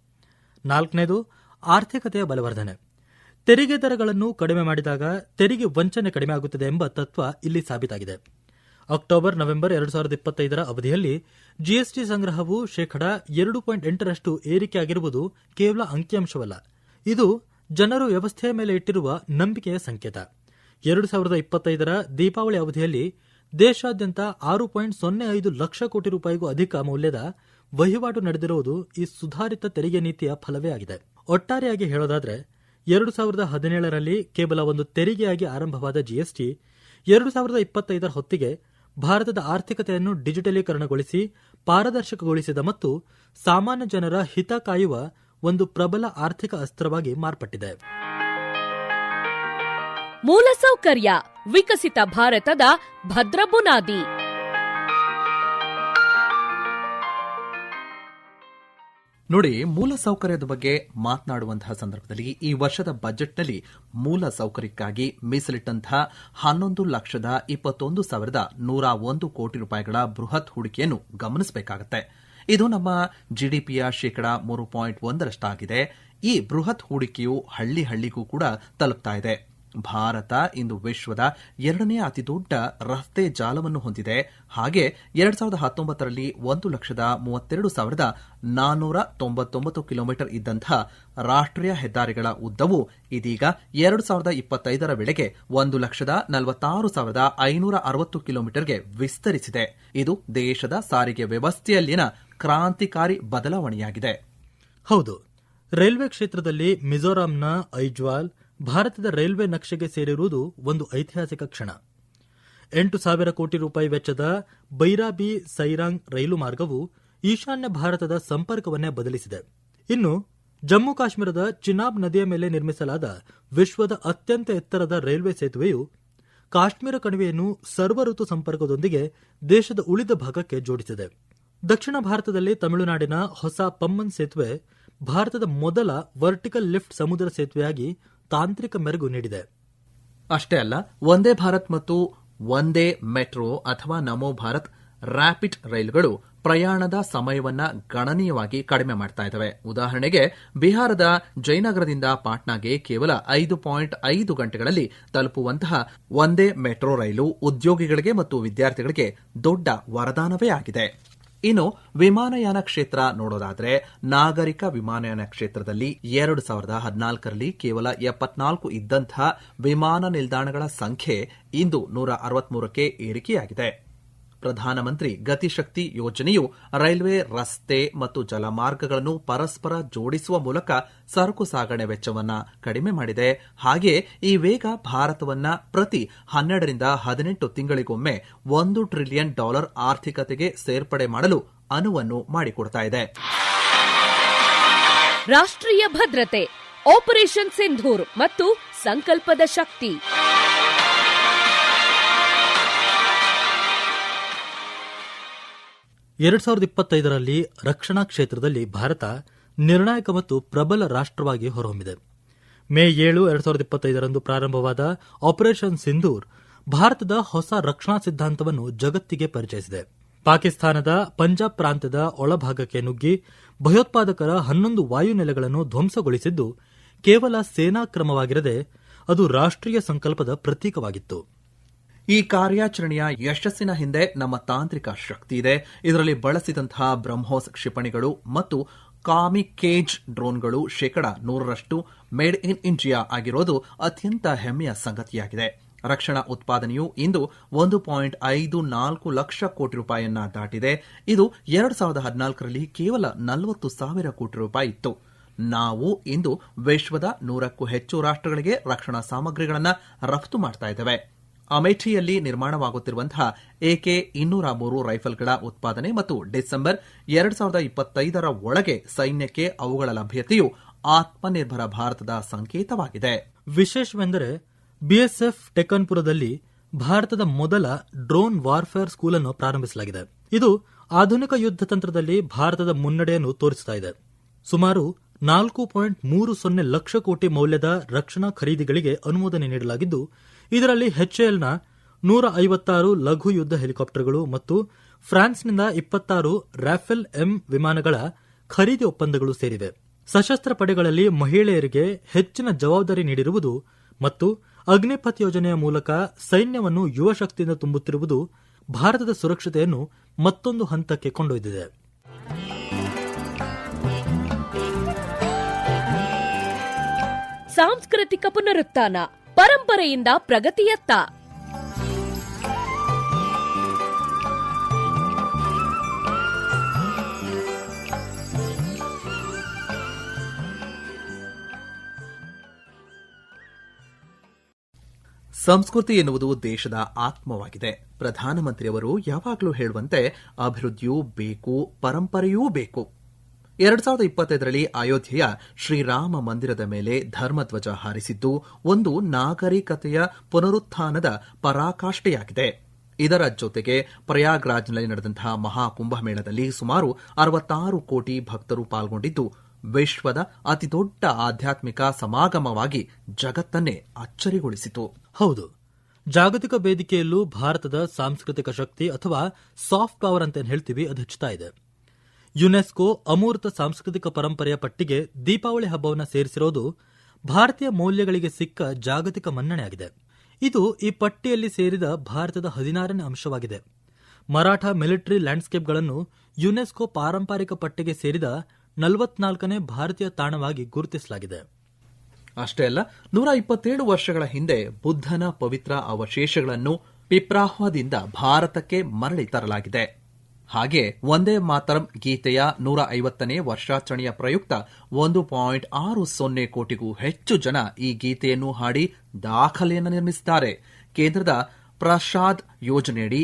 ನಾಲ್ಕನೇದು, ಆರ್ಥಿಕತೆಯ ಬಲವರ್ಧನೆ. ತೆರಿಗೆ ದರಗಳನ್ನು ಕಡಿಮೆ ಮಾಡಿದಾಗ ತೆರಿಗೆ ವಂಚನೆ ಕಡಿಮೆ ಆಗುತ್ತದೆ ಎಂಬ ತತ್ವ ಇಲ್ಲಿ ಸಾಬೀತಾಗಿದೆ. ಅಕ್ಟೋಬರ್, ನವೆಂಬರ್ ಎರಡು ಸಾವಿರದ ಇಪ್ಪತ್ತೈದರ ಅವಧಿಯಲ್ಲಿ ಜಿಎಸ್ಟಿ ಸಂಗ್ರಹವು ಶೇಕಡ ಎರಡು ಪಾಯಿಂಟ್ ಎಂಟರಷ್ಟು ಏರಿಕೆಯಾಗಿರುವುದು ಕೇವಲ ಅಂಕಿಅಂಶವಲ್ಲ. ಇದು ಜನರು ವ್ಯವಸ್ಥೆಯ ಮೇಲೆ ಇಟ್ಟಿರುವ ನಂಬಿಕೆಯ ಸಂಕೇತ. ಎರಡು ಸಾವಿರದ ಇಪ್ಪತ್ತೈದರ ದೀಪಾವಳಿ ಅವಧಿಯಲ್ಲಿ ದೇಶಾದ್ಯಂತ ಆರು ಪಾಯಿಂಟ್ ಸೊನ್ನೆ ಐದು ಲಕ್ಷ ಕೋಟಿ ರೂಪಾಯಿಗೂ ಅಧಿಕ ಮೌಲ್ಯದ ವಹಿವಾಟು ನಡೆದಿರುವುದು ಈ ಸುಧಾರಿತ ತೆರಿಗೆ ನೀತಿಯ ಫಲವೇ ಆಗಿದೆ. ಒಟ್ಟಾರೆಯಾಗಿ ಹೇಳೋದಾದ್ರೆ, ಎರಡು ಸಾವಿರದ ಹದಿನೇಳರಲ್ಲಿ ಕೇವಲ ಒಂದು ತೆರಿಗೆಯಾಗಿ ಆರಂಭವಾದ ಜಿಎಸ್ಟಿ ಎರಡು ಸಾವಿರದ ಇಪ್ಪತ್ತೈದರ ಹೊತ್ತಿಗೆ ಭಾರತದ ಆರ್ಥಿಕತೆಯನ್ನು ಡಿಜಿಟಲೀಕರಣಗೊಳಿಸಿ ಪಾರದರ್ಶಕಗೊಳಿಸಿದ ಮತ್ತು ಸಾಮಾನ್ಯ ಜನರ ಹಿತ ಕಾಯುವ ಒಂದು ಪ್ರಬಲ ಆರ್ಥಿಕ ಅಸ್ತ್ರವಾಗಿ ಮಾರ್ಪಟ್ಟಿದೆ.
ಮೂಲಸೌಕರ್ಯ, ವಿಕಸಿತ ಭಾರತದ ಭದ್ರ ಬುನಾದಿ
ನೋಡಿ, ಮೂಲ ಸೌಕರ್ಯದ ಬಗ್ಗೆ ಮಾತನಾಡುವಂತಹ ಸಂದರ್ಭದಲ್ಲಿ ಈ ವರ್ಷದ ಬಜೆಟ್ನಲ್ಲಿ ಮೂಲ ಸೌಕರ್ಯಕ್ಕಾಗಿ ಮೀಸಲಿಟ್ಟಂತಹ ಹನ್ನೊಂದು ಲಕ್ಷದ ಇಪ್ಪತ್ತೊಂದು ಸಾವಿರದ ನೂರ ಒಂದು ಕೋಟಿ ರೂಪಾಯಿಗಳ ಬೃಹತ್ ಹೂಡಿಕೆಯನ್ನು ಗಮನಿಸಬೇಕಾಗುತ್ತೆ. ಇದು ನಮ್ಮ ಜಿಡಿಪಿಯ ಶೇಕಡ ಮೂರು ಪಾಯಿಂಟ್ ಒಂದರಷ್ಟಾಗಿದೆ. ಈ ಬೃಹತ್ ಹೂಡಿಕೆಯು ಹಳ್ಳಿ ಹಳ್ಳಿಗೂ ಕೂಡ ತಲುಪ್ತಾ ಇದೆ. ಭಾರತ ಇಂದು ವಿಶ್ವದ ಎರಡನೇ ಅತಿದೊಡ್ಡ ರಸ್ತೆ ಜಾಲವನ್ನು ಹೊಂದಿದೆ. ಹಾಗೆ ಎರಡ್ ಸಾವಿರದ ಹತ್ತೊಂಬತ್ತರಲ್ಲಿ ಒಂದು ಲಕ್ಷದ ಮೂವತ್ತೆರಡು ಸಾವಿರದ ನಾನ್ನೂರ ತೊಂಬತ್ತೊಂಬತ್ತು ಕಿಲೋಮೀಟರ್ ಇದ್ದಂತಹ ರಾಷ್ಟ್ರೀಯ ಹೆದ್ದಾರಿಗಳ ಉದ್ದವು ಇದೀಗ ಎರಡು ಸಾವಿರದ ಇಪ್ಪತ್ತೈದರ ವೇಳೆಗೆ ಒಂದು ಲಕ್ಷದ ನಲವತ್ತಾರು ಸಾವಿರದ ಐನೂರ ಅರವತ್ತು ಕಿಲೋಮೀಟರ್ಗೆ ವಿಸ್ತರಿಸಿದೆ. ಇದು ದೇಶದ ಸಾರಿಗೆ ವ್ಯವಸ್ಥೆಯಲ್ಲಿನ ಕ್ರಾಂತಿಕಾರಿ ಬದಲಾವಣೆಯಾಗಿದೆ.
ಹೌದು. ರೈಲ್ವೆ ಕ್ಷೇತ್ರದಲ್ಲಿ ಮಿಜೋರಾಂನ ಐಜ್ವಾಲ್ ಭಾರತದ ರೈಲ್ವೆ ನಕ್ಷೆಗೆ ಸೇರಿರುವುದು ಒಂದು ಐತಿಹಾಸಿಕ ಕ್ಷಣ. ಎಂಟು ಸಾವಿರ ಕೋಟಿ ರೂಪಾಯಿ ವೆಚ್ಚದ ಬೈರಾಬಿ ಸೈರಾಂಗ್ ರೈಲು ಮಾರ್ಗವು ಈಶಾನ್ಯ ಭಾರತದ ಸಂಪರ್ಕವನ್ನೇ ಬದಲಿಸಿದೆ. ಇನ್ನು ಜಮ್ಮು ಕಾಶ್ಮೀರದ ಚಿನಾಬ್ ನದಿಯ ಮೇಲೆ ನಿರ್ಮಿಸಲಾದ ವಿಶ್ವದ ಅತ್ಯಂತ ಎತ್ತರದ ರೈಲ್ವೆ ಸೇತುವೆಯು ಕಾಶ್ಮೀರ ಕಣಿವೆಯನ್ನು ಸರ್ವ ಋತು ಸಂಪರ್ಕದೊಂದಿಗೆ ದೇಶದ ಉಳಿದ ಭಾಗಕ್ಕೆ ಜೋಡಿಸಿದೆ. ದಕ್ಷಿಣ ಭಾರತದಲ್ಲಿ ತಮಿಳುನಾಡಿನ ಹೊಸ ಪಮ್ಮನ್ ಸೇತುವೆ ಭಾರತದ ಮೊದಲ ವರ್ಟಿಕಲ್ ಲಿಫ್ಟ್ ಸಮುದ್ರ ಸೇತುವೆಯಾಗಿ ತಾಂತ್ರಿಕ ಮೆರುಗು ನೀಡಿದೆ.
ಅಷ್ಟೇ ಅಲ್ಲ ಒಂದೇ ಭಾರತ್ ಮತ್ತು ಒಂದೇ ಮೆಟ್ರೋ ಅಥವಾ ನಮೋ ಭಾರತ್ ರ್ಯಾಪಿಡ್ ರೈಲುಗಳು ಪ್ರಯಾಣದ ಸಮಯವನ್ನ ಗಣನೀಯವಾಗಿ ಕಡಿಮೆ ಮಾಡ್ತಾ ಇದ್ದಾವೆ ಉದಾಹರಣೆಗೆ, ಬಿಹಾರದ ಜಯನಗರದಿಂದ ಪಾಟ್ನಾಗೆ ಕೇವಲ ಐದು ಪಾಯಿಂಟ್ ಐದು ಗಂಟೆಗಳಲ್ಲಿ ತಲುಪುವಂತಹ ಒಂದೇ ಮೆಟ್ರೋ ರೈಲು ಉದ್ಯೋಗಿಗಳಿಗೆ ಮತ್ತು ವಿದ್ಯಾರ್ಥಿಗಳಿಗೆ ದೊಡ್ಡ ವರದಾನವೇ ಆಗಿದೆ. ಇನ್ನು ವಿಮಾನಯಾನ ಕ್ಷೇತ್ರ ನೋಡೋದಾದ್ರೆ ನಾಗರಿಕ ವಿಮಾನಯಾನ ಕ್ಷೇತ್ರದಲ್ಲಿ ಎರಡು ಸಾವಿರದ ಹದಿನಾಲ್ಕರಲ್ಲಿ ಕೇವಲ ಎಪ್ಪತ್ನಾಲ್ಕು ಇದ್ದಂತಹ ವಿಮಾನ ನಿಲ್ದಾಣಗಳ ಸಂಖ್ಯೆ ಇಂದು ನೂರ ಅರವತ್ಮೂರಕ್ಕೆ ಏರಿಕೆಯಾಗಿದೆ. ಪ್ರಧಾನಮಂತ್ರಿ ಗತಿಶಕ್ತಿ ಯೋಜನೆಯು ರೈಲ್ವೆ, ರಸ್ತೆ ಮತ್ತು ಜಲಮಾರ್ಗಗಳನ್ನು ಪರಸ್ಪರ ಜೋಡಿಸುವ ಮೂಲಕ ಸರಕು ಸಾಗಣೆ ವೆಚ್ಚವನ್ನು ಕಡಿಮೆ ಮಾಡಿದೆ. ಹಾಗೆ ಈ ವೇಗ ಭಾರತವನ್ನ ಪ್ರತಿ ಹನ್ನೆರಡರಿಂದ ಹದಿನೆಂಟು ತಿಂಗಳಿಗೊಮ್ಮೆ ಒಂದು ಟ್ರಿಲಿಯನ್ ಡಾಲರ್ ಆರ್ಥಿಕತೆಗೆ ಸೇರ್ಪಡೆ ಮಾಡಲು ಅನುವನ್ನು ಮಾಡಿಕೊಡ್ತಾ ಇದೆ.
ರಾಷ್ಟ್ರೀಯ ಭದ್ರತೆ ಆಪರೇಷನ್ ಸಿಂಧೂರ್ ಮತ್ತು ಸಂಕಲ್ಪದ ಶಕ್ತಿ.
ಎರಡ್ ಸಾವಿರದ ಇಪ್ಪತ್ತೈದರಲ್ಲಿ ರಕ್ಷಣಾ ಕ್ಷೇತ್ರದಲ್ಲಿ ಭಾರತ ನಿರ್ಣಾಯಕ ಮತ್ತು ಪ್ರಬಲ ರಾಷ್ಟ್ರವಾಗಿ ಹೊರಹೊಮ್ಮಿದೆ. ಮೇ ಏಳು ಎರಡ್ ಸಾವಿರದ ಇಪ್ಪತ್ತೈದರಂದು ಪ್ರಾರಂಭವಾದ ಆಪರೇಷನ್ ಸಿಂಧೂರ್ ಭಾರತದ ಹೊಸ ರಕ್ಷಣಾ ಸಿದ್ಧಾಂತವನ್ನು ಜಗತ್ತಿಗೆ ಪರಿಚಯಿಸಿದೆ. ಪಾಕಿಸ್ತಾನದ ಪಂಜಾಬ್ ಪ್ರಾಂತ್ಯದ ಒಳಭಾಗಕ್ಕೆ ನುಗ್ಗಿ ಭಯೋತ್ಪಾದಕರ ಹನ್ನೊಂದು ವಾಯುನೆಲೆಗಳನ್ನು ಧ್ವಂಸಗೊಳಿಸಿದ್ದು ಕೇವಲ ಸೇನಾ ಕ್ರಮವಾಗಿರದೆ ಅದು ರಾಷ್ಟ್ರೀಯ ಸಂಕಲ್ಪದ ಪ್ರತೀಕವಾಗಿತ್ತು.
ಈ ಕಾರ್ಯಾಚರಣೆಯ ಯಶಸ್ಸಿನ ಹಿಂದೆ ನಮ್ಮ ತಾಂತ್ರಿಕ ಶಕ್ತಿ ಇದೆ. ಇದರಲ್ಲಿ ಬಳಸಿದಂತಹ ಬ್ರಹ್ಮೋಸ್ ಕ್ಷಿಪಣಿಗಳು ಮತ್ತು ಕಾಮಿಕೇಜ್ ಡ್ರೋನ್ಗಳು ಶೇಕಡ ನೂರರಷ್ಟು ಮೇಡ್ ಇನ್ ಇಂಡಿಯಾ ಆಗಿರೋದು ಅತ್ಯಂತ ಹೆಮ್ಮೆಯ ಸಂಗತಿಯಾಗಿದೆ. ರಕ್ಷಣಾ ಉತ್ಪಾದನೆಯು ಇಂದು ಒಂದು ಪಾಯಿಂಟ್ ಐದು ನಾಲ್ಕು ಲಕ್ಷ ಕೋಟಿ ರೂಪಾಯಿಯನ್ನ ದಾಟಿದೆ. ಇದು ಎರಡು ಸಾವಿರದ ಹದಿನಾಲ್ಕರಲ್ಲಿ ಕೇವಲ ನಲವತ್ತು ಸಾವಿರ ಕೋಟಿ ರೂಪಾಯಿ ಇತ್ತು. ನಾವು ಇಂದು ವಿಶ್ವದ ನೂರಕ್ಕೂ ಹೆಚ್ಚು ರಾಷ್ಟ್ರಗಳಿಗೆ ರಕ್ಷಣಾ ಸಾಮಗ್ರಿಗಳನ್ನು ರಫ್ತು ಮಾಡ್ತಾ ಇದ್ದೇವೆ. ಅಮೇಠಿಯಲ್ಲಿ ನಿರ್ಮಾಣವಾಗುತ್ತಿರುವಂತಹ ಎಕೆ ಇನ್ನೂರ ಮೂರು ರೈಫಲ್ಗಳ ಉತ್ಪಾದನೆ ಮತ್ತು ಡಿಸೆಂಬರ್ ಎರಡ್ ಸಾವಿರದ ಇಪ್ಪತ್ತೈದರ ಒಳಗೆ ಸೈನ್ಯಕ್ಕೆ ಅವುಗಳ ಲಭ್ಯತೆಯು ಆತ್ಮನಿರ್ಭರ ಭಾರತದ ಸಂಕೇತವಾಗಿದೆ.
ವಿಶೇಷವೆಂದರೆ ಬಿಎಸ್ಎಫ್ ಟೆಕನ್ಪುರದಲ್ಲಿ ಭಾರತದ ಮೊದಲ ಡ್ರೋನ್ ವಾರ್ಫೇರ್ ಸ್ಕೂಲ್ ಅನ್ನು ಪ್ರಾರಂಭಿಸಲಾಗಿದೆ. ಇದು ಆಧುನಿಕ ಯುದ್ಧ ತಂತ್ರದಲ್ಲಿ ಭಾರತದ ಮುನ್ನಡೆಯನ್ನು ತೋರಿಸುತ್ತಾ ಇದೆ. ಸುಮಾರು ನಾಲ್ಕು ಪಾಯಿಂಟ್ ಮೂರು ಸೊನ್ನೆ ಲಕ್ಷ ಕೋಟಿ ಮೌಲ್ಯದ ರಕ್ಷಣಾ ಖರೀದಿಗಳಿಗೆ ಅನುಮೋದನೆ ನೀಡಲಾಗಿದ್ದು ಇದರಲ್ಲಿ ಹೆಚ್ಎಲ್ನ ನೂರ ಐವತ್ತಾರು ಲಘು ಯುದ್ಧ ಹೆಲಿಕಾಪ್ಟರ್ಗಳು ಮತ್ತು ಫ್ರಾನ್ಸ್ನಿಂದ ಇಪ್ಪತ್ತಾರು ರಾಫೆಲ್ ಎಂ ವಿಮಾನಗಳ ಖರೀದಿ ಒಪ್ಪಂದಗಳು ಸೇರಿವೆ. ಸಶಸ್ತ್ರ ಪಡೆಗಳಲ್ಲಿ ಮಹಿಳೆಯರಿಗೆ ಹೆಚ್ಚಿನ ಜವಾಬ್ದಾರಿ ನೀಡಿರುವುದು ಮತ್ತು ಅಗ್ನಿಪಥ್ ಯೋಜನೆಯ ಮೂಲಕ ಸೈನ್ಯವನ್ನು ಯುವ ಶಕ್ತಿಯಿಂದ ತುಂಬುತ್ತಿರುವುದು ಭಾರತದ ಸುರಕ್ಷತೆಯನ್ನು ಮತ್ತೊಂದು ಹಂತಕ್ಕೆ ಕೊಂಡೊಯ್ದಿದೆ.
ಸಾಂಸ್ಕೃತಿಕ ಪುನರುತ್ಥಾನ. ಪರಂಪರೆಯಿಂದ ಪ್ರಗತಿಯತ್ತ.
ಸಂಸ್ಕೃತಿ ಎನ್ನುವುದು ದೇಶದ ಆತ್ಮವಾಗಿದೆ. ಪ್ರಧಾನಮಂತ್ರಿಯವರು ಯಾವಾಗಲೂ ಹೇಳುವಂತೆ ಅಭಿವೃದ್ಧಿಯೂ ಬೇಕು ಪರಂಪರೆಯೂ ಬೇಕು. ಎರಡ್ ಸಾವಿರದ ಇಪ್ಪತ್ತೈದರಲ್ಲಿ ಅಯೋಧ್ಯೆಯ ಶ್ರೀರಾಮ ಮಂದಿರದ ಮೇಲೆ ಧರ್ಮಧ್ವಜ ಹಾರಿಸಿದ್ದು, ಒಂದು ನಾಗರಿಕತೆಯ ಪುನರುತ್ಥಾನದ ಪರಾಕಾಷ್ಠೆಯಾಗಿದೆ. ಇದರ ಜೊತೆಗೆ ಪ್ರಯಾಗ್ರಾಜ್ನಲ್ಲಿ ನಡೆದಂತಹ ಮಹಾಕುಂಭಮೇಳದಲ್ಲಿ ಸುಮಾರು ಅರವತ್ತಾರು ಕೋಟಿ ಭಕ್ತರು ಪಾಲ್ಗೊಂಡಿದ್ದು, ವಿಶ್ವದ ಅತಿದೊಡ್ಡ ಆಧ್ಯಾತ್ಮಿಕ ಸಮಾಗಮವಾಗಿ ಜಗತ್ತನ್ನೇ ಅಚ್ಚರಿಗೊಳಿಸಿತು.
ಹೌದು. ಜಾಗತಿಕ ವೇದಿಕೆಯಲ್ಲೂ ಭಾರತದ ಸಾಂಸ್ಕೃತಿಕ ಶಕ್ತಿ ಅಥವಾ ಸಾಫ್ಟ್ ಪವರ್ ಅಂತ ಹೇಳ್ತೀವಿ, ಅದು ಹೆಚ್ಚುತ್ತಾ ಇದೆ. ಯುನೆಸ್ಕೋ ಅಮೂರ್ತ ಸಾಂಸ್ಕೃತಿಕ ಪರಂಪರೆಯ ಪಟ್ಟಿಗೆ ದೀಪಾವಳಿ ಹಬ್ಬವನ್ನು ಸೇರಿಸಿರೋದು ಭಾರತೀಯ ಮೌಲ್ಯಗಳಿಗೆ ಸಿಕ್ಕ ಜಾಗತಿಕ ಮನ್ನಣೆಯಾಗಿದೆ. ಇದು ಈ ಪಟ್ಟಿಯಲ್ಲಿ ಸೇರಿದ ಭಾರತದ ಹದಿನಾರನೇ ಅಂಶವಾಗಿದೆ. ಮರಾಠ ಮಿಲಿಟರಿ ಲ್ಯಾಂಡ್ಸ್ಕೇಪ್ಗಳನ್ನು ಯುನೆಸ್ಕೋ ಪಾರಂಪರಿಕ ಪಟ್ಟಿಗೆ ಸೇರಿದ ನಲವತ್ನಾಲ್ಕನೇ ಭಾರತೀಯ ತಾಣವಾಗಿ ಗುರುತಿಸಲಾಗಿದೆ.
ಅಷ್ಟೇ ಅಲ್ಲ, ನೂರ ಇಪ್ಪತ್ತೇಳು ವರ್ಷಗಳ ಹಿಂದೆ ಬುದ್ಧನ ಪವಿತ್ರ ಅವಶೇಷಗಳನ್ನು ಪಿಪ್ರಾಹ್ವದಿಂದ ಭಾರತಕ್ಕೆ ಮರಳಿ ತರಲಾಗಿದೆ. ಹಾಗೆ ಒಂದೇ ಮಾತರಂ ಗೀತೆಯ ನೂರ ಐವತ್ತನೇ ವರ್ಷಾಚರಣೆಯ ಪ್ರಯುಕ್ತ ಒಂದು ಪಾಯಿಂಟ್ ಆರು ಸೊನ್ನೆ ಕೋಟಿಗೂ ಹೆಚ್ಚು ಜನ ಈ ಗೀತೆಯನ್ನು ಹಾಡಿ ದಾಖಲೆಯನ್ನು ನಿರ್ಮಿಸಿದ್ದಾರೆ. ಕೇಂದ್ರದ ಪ್ರಸಾದ್ ಯೋಜನೆಯಡಿ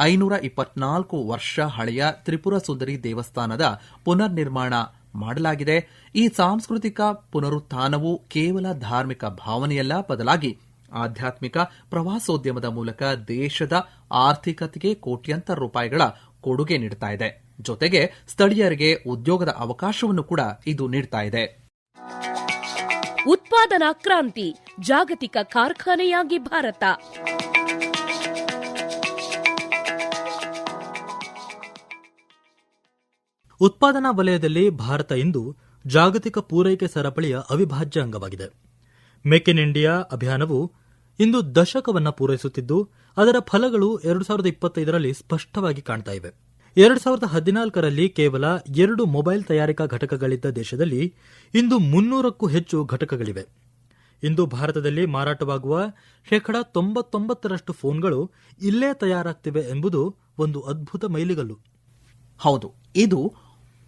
ಐನೂರ ಇಪ್ಪತ್ನಾಲ್ಕು ವರ್ಷ ಹಳೆಯ ತ್ರಿಪುರ ಸುಂದರಿ ದೇವಸ್ಥಾನದ ಪುನರ್ ನಿರ್ಮಾಣ ಮಾಡಲಾಗಿದೆ. ಈ ಸಾಂಸ್ಕೃತಿಕ ಪುನರುತ್ಥಾನವು ಕೇವಲ ಧಾರ್ಮಿಕ ಭಾವನೆಯಲ್ಲ, ಬದಲಾಗಿ ಆಧ್ಯಾತ್ಮಿಕ ಪ್ರವಾಸೋದ್ಯಮದ ಮೂಲಕ ದೇಶದ ಆರ್ಥಿಕತೆಗೆ ಕೋಟ್ಯಂತರ ರೂಪಾಯಿಗಳ ಕೊಡುಗೆ ನೀಡ್ತಾ ಇದೆ. ಜೊತೆಗೆ ಸ್ಥಳೀಯರಿಗೆ ಉದ್ಯೋಗದ ಅವಕಾಶವನ್ನು ಕೂಡ ಇದು ನೀಡ್ತಾ ಇದೆ.
ಉತ್ಪಾದನಾ ಕ್ರಾಂತಿ ಜಾಗತಿಕ ಕಾರ್ಖಾನೆಯಾಗಿ ಭಾರತ.
ಉತ್ಪಾದನಾ ವಲಯದಲ್ಲಿ ಭಾರತ ಇಂದು ಜಾಗತಿಕ ಪೂರೈಕೆ ಸರಪಳಿಯ ಅವಿಭಾಜ್ಯ ಅಂಗವಾಗಿದೆ. ಮೇಕ್ ಇನ್ ಇಂಡಿಯಾ ಅಭಿಯಾನವು ಇಂದು ದಶಕವನ್ನ ಪೂರೈಸುತ್ತಿದ್ದು, ಅದರ ಫಲಗಳು ಎರಡು ಸಾವಿರದ ಇಪ್ಪತ್ತೈದರಲ್ಲಿ ಸ್ಪಷ್ಟವಾಗಿ ಕಾಣ್ತಾ ಇವೆ. ಎರಡು ಸಾವಿರದ ಹದಿನಾಲ್ಕರಲ್ಲಿ ಕೇವಲ ಎರಡು ಮೊಬೈಲ್ ತಯಾರಿಕಾ ಘಟಕಗಳಿದ್ದ ದೇಶದಲ್ಲಿ ಇಂದು ಮುನ್ನೂರಕ್ಕೂ ಹೆಚ್ಚು ಘಟಕಗಳಿವೆ. ಇಂದು ಭಾರತದಲ್ಲಿ ಮಾರಾಟವಾಗುವ ಶೇಕಡಾ ತೊಂಬತ್ತೊಂಬತ್ತರಷ್ಟು ಫೋನ್ಗಳು ಇಲ್ಲೇ ತಯಾರಾಗ್ತಿವೆ ಎಂಬುದು ಒಂದು ಅದ್ಭುತ ಮೈಲಿಗಲ್ಲು.
ಹೌದು, ಇದು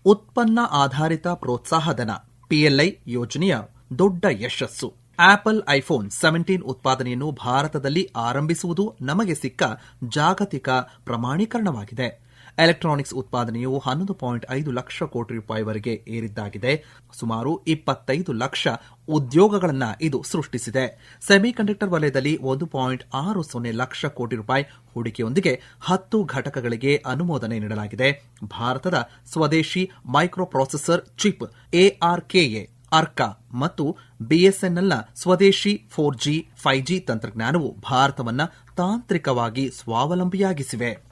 ಉತ್ಪನ್ನ ಆಧಾರಿತ ಪ್ರೋತ್ಸಾಹಧನ ಪಿಎಲ್ಐ ಯೋಜನೆಯ ದೊಡ್ಡ ಯಶಸ್ಸು. ಆಪಲ್ ಐಫೋನ್ ಸೆವೆಂಟೀನ್ ಉತ್ಪಾದನೆಯನ್ನು ಭಾರತದಲ್ಲಿ ಆರಂಭಿಸುವುದು ನಮಗೆ ಸಿಕ್ಕ ಜಾಗತಿಕ ಪ್ರಮಾಣೀಕರಣವಾಗಿದೆ. ಎಲೆಕ್ಟ್ರಾನಿಕ್ಸ್ ಉತ್ಪಾದನೆಯು ಹನ್ನೊಂದು ಪಾಯಿಂಟ್ ಐದು ಲಕ್ಷ ಕೋಟಿ ರೂಪಾಯಿವರೆಗೆ ಏರಿದ್ದಾಗಿದೆ. ಸುಮಾರು ಇಪ್ಪತ್ತೈದು ಲಕ್ಷ ಉದ್ಯೋಗಗಳನ್ನು ಇದು ಸೃಷ್ಟಿಸಿದೆ. ಸೆಮಿಕಂಡಕ್ಟರ್ ವಲಯದಲ್ಲಿ ಒಂದು ಪಾಯಿಂಟ್ ಆರು ಸೊನ್ನೆ ಲಕ್ಷ ಕೋಟಿ ರೂಪಾಯಿ ಹೂಡಿಕೆಯೊಂದಿಗೆ ಹತ್ತು ಘಟಕಗಳಿಗೆ ಅನುಮೋದನೆ ನೀಡಲಾಗಿದೆ. ಭಾರತದ ಸ್ವದೇಶಿ microprocessor chip ARKA Arka ಮತ್ತು ಬಿಎಸ್ಎನ್ಎಲ್ನ ಸ್ವದೇಶಿ ಫೋರ್ ಜಿ ಫೈವ್ ಜಿ ತಂತ್ರಜ್ಞಾನವು ಭಾರತವನ್ನು ತಾಂತ್ರಿಕವಾಗಿ ಸ್ವಾವಲಂಬಿಯಾಗಿಸಿವೆ.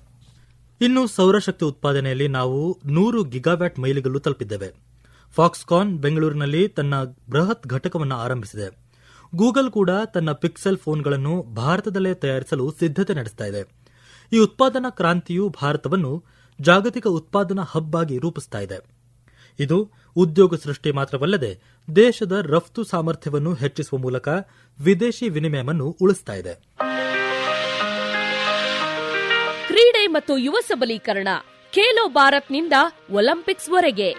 ಇನ್ನು ಸೌರಶಕ್ತಿ ಉತ್ಪಾದನೆಯಲ್ಲಿ ನಾವು ನೂರು ಗಿಗಾವ್ಯಾಟ್ ಮೈಲಿಗಲ್ಲು ತಲುಪಿದ್ದೇವೆ. ಫಾಕ್ಸ್ಕಾನ್ ಬೆಂಗಳೂರಿನಲ್ಲಿ ತನ್ನ ಬೃಹತ್ ಘಟಕವನ್ನು ಆರಂಭಿಸಿದೆ. ಗೂಗಲ್ ಕೂಡ ತನ್ನ ಪಿಕ್ಸೆಲ್ ಫೋನ್ಗಳನ್ನು ಭಾರತದಲ್ಲೇ ತಯಾರಿಸಲು ಸಿದ್ಧತೆ ನಡೆಸ್ತಾ ಇದೆ. ಈ ಉತ್ಪಾದನಾ ಕ್ರಾಂತಿಯು ಭಾರತವನ್ನು ಜಾಗತಿಕ ಉತ್ಪಾದನಾ ಹಬ್ ಆಗಿ ರೂಪಿಸ್ತಾ ಇದೆ. ಇದು ಉದ್ಯೋಗ ಸೃಷ್ಟಿ ಮಾತ್ರವಲ್ಲದೆ ದೇಶದ ರಫ್ತು ಸಾಮರ್ಥ್ಯವನ್ನು ಹೆಚ್ಚಿಸುವ ಮೂಲಕ ವಿದೇಶಿ ವಿನಿಮಯವನ್ನು ಉಳಿಸ್ತಾ ಇದೆ.
ಕ್ರೀಡೆ ಮತ್ತು ಯುವ ಸಬಲೀಕರಣ. ಖೇಲೋ ಭಾರತ್ನಿಂದ ಒಲಿಂಪಿಕ್ಸ್ವರೆಗೆ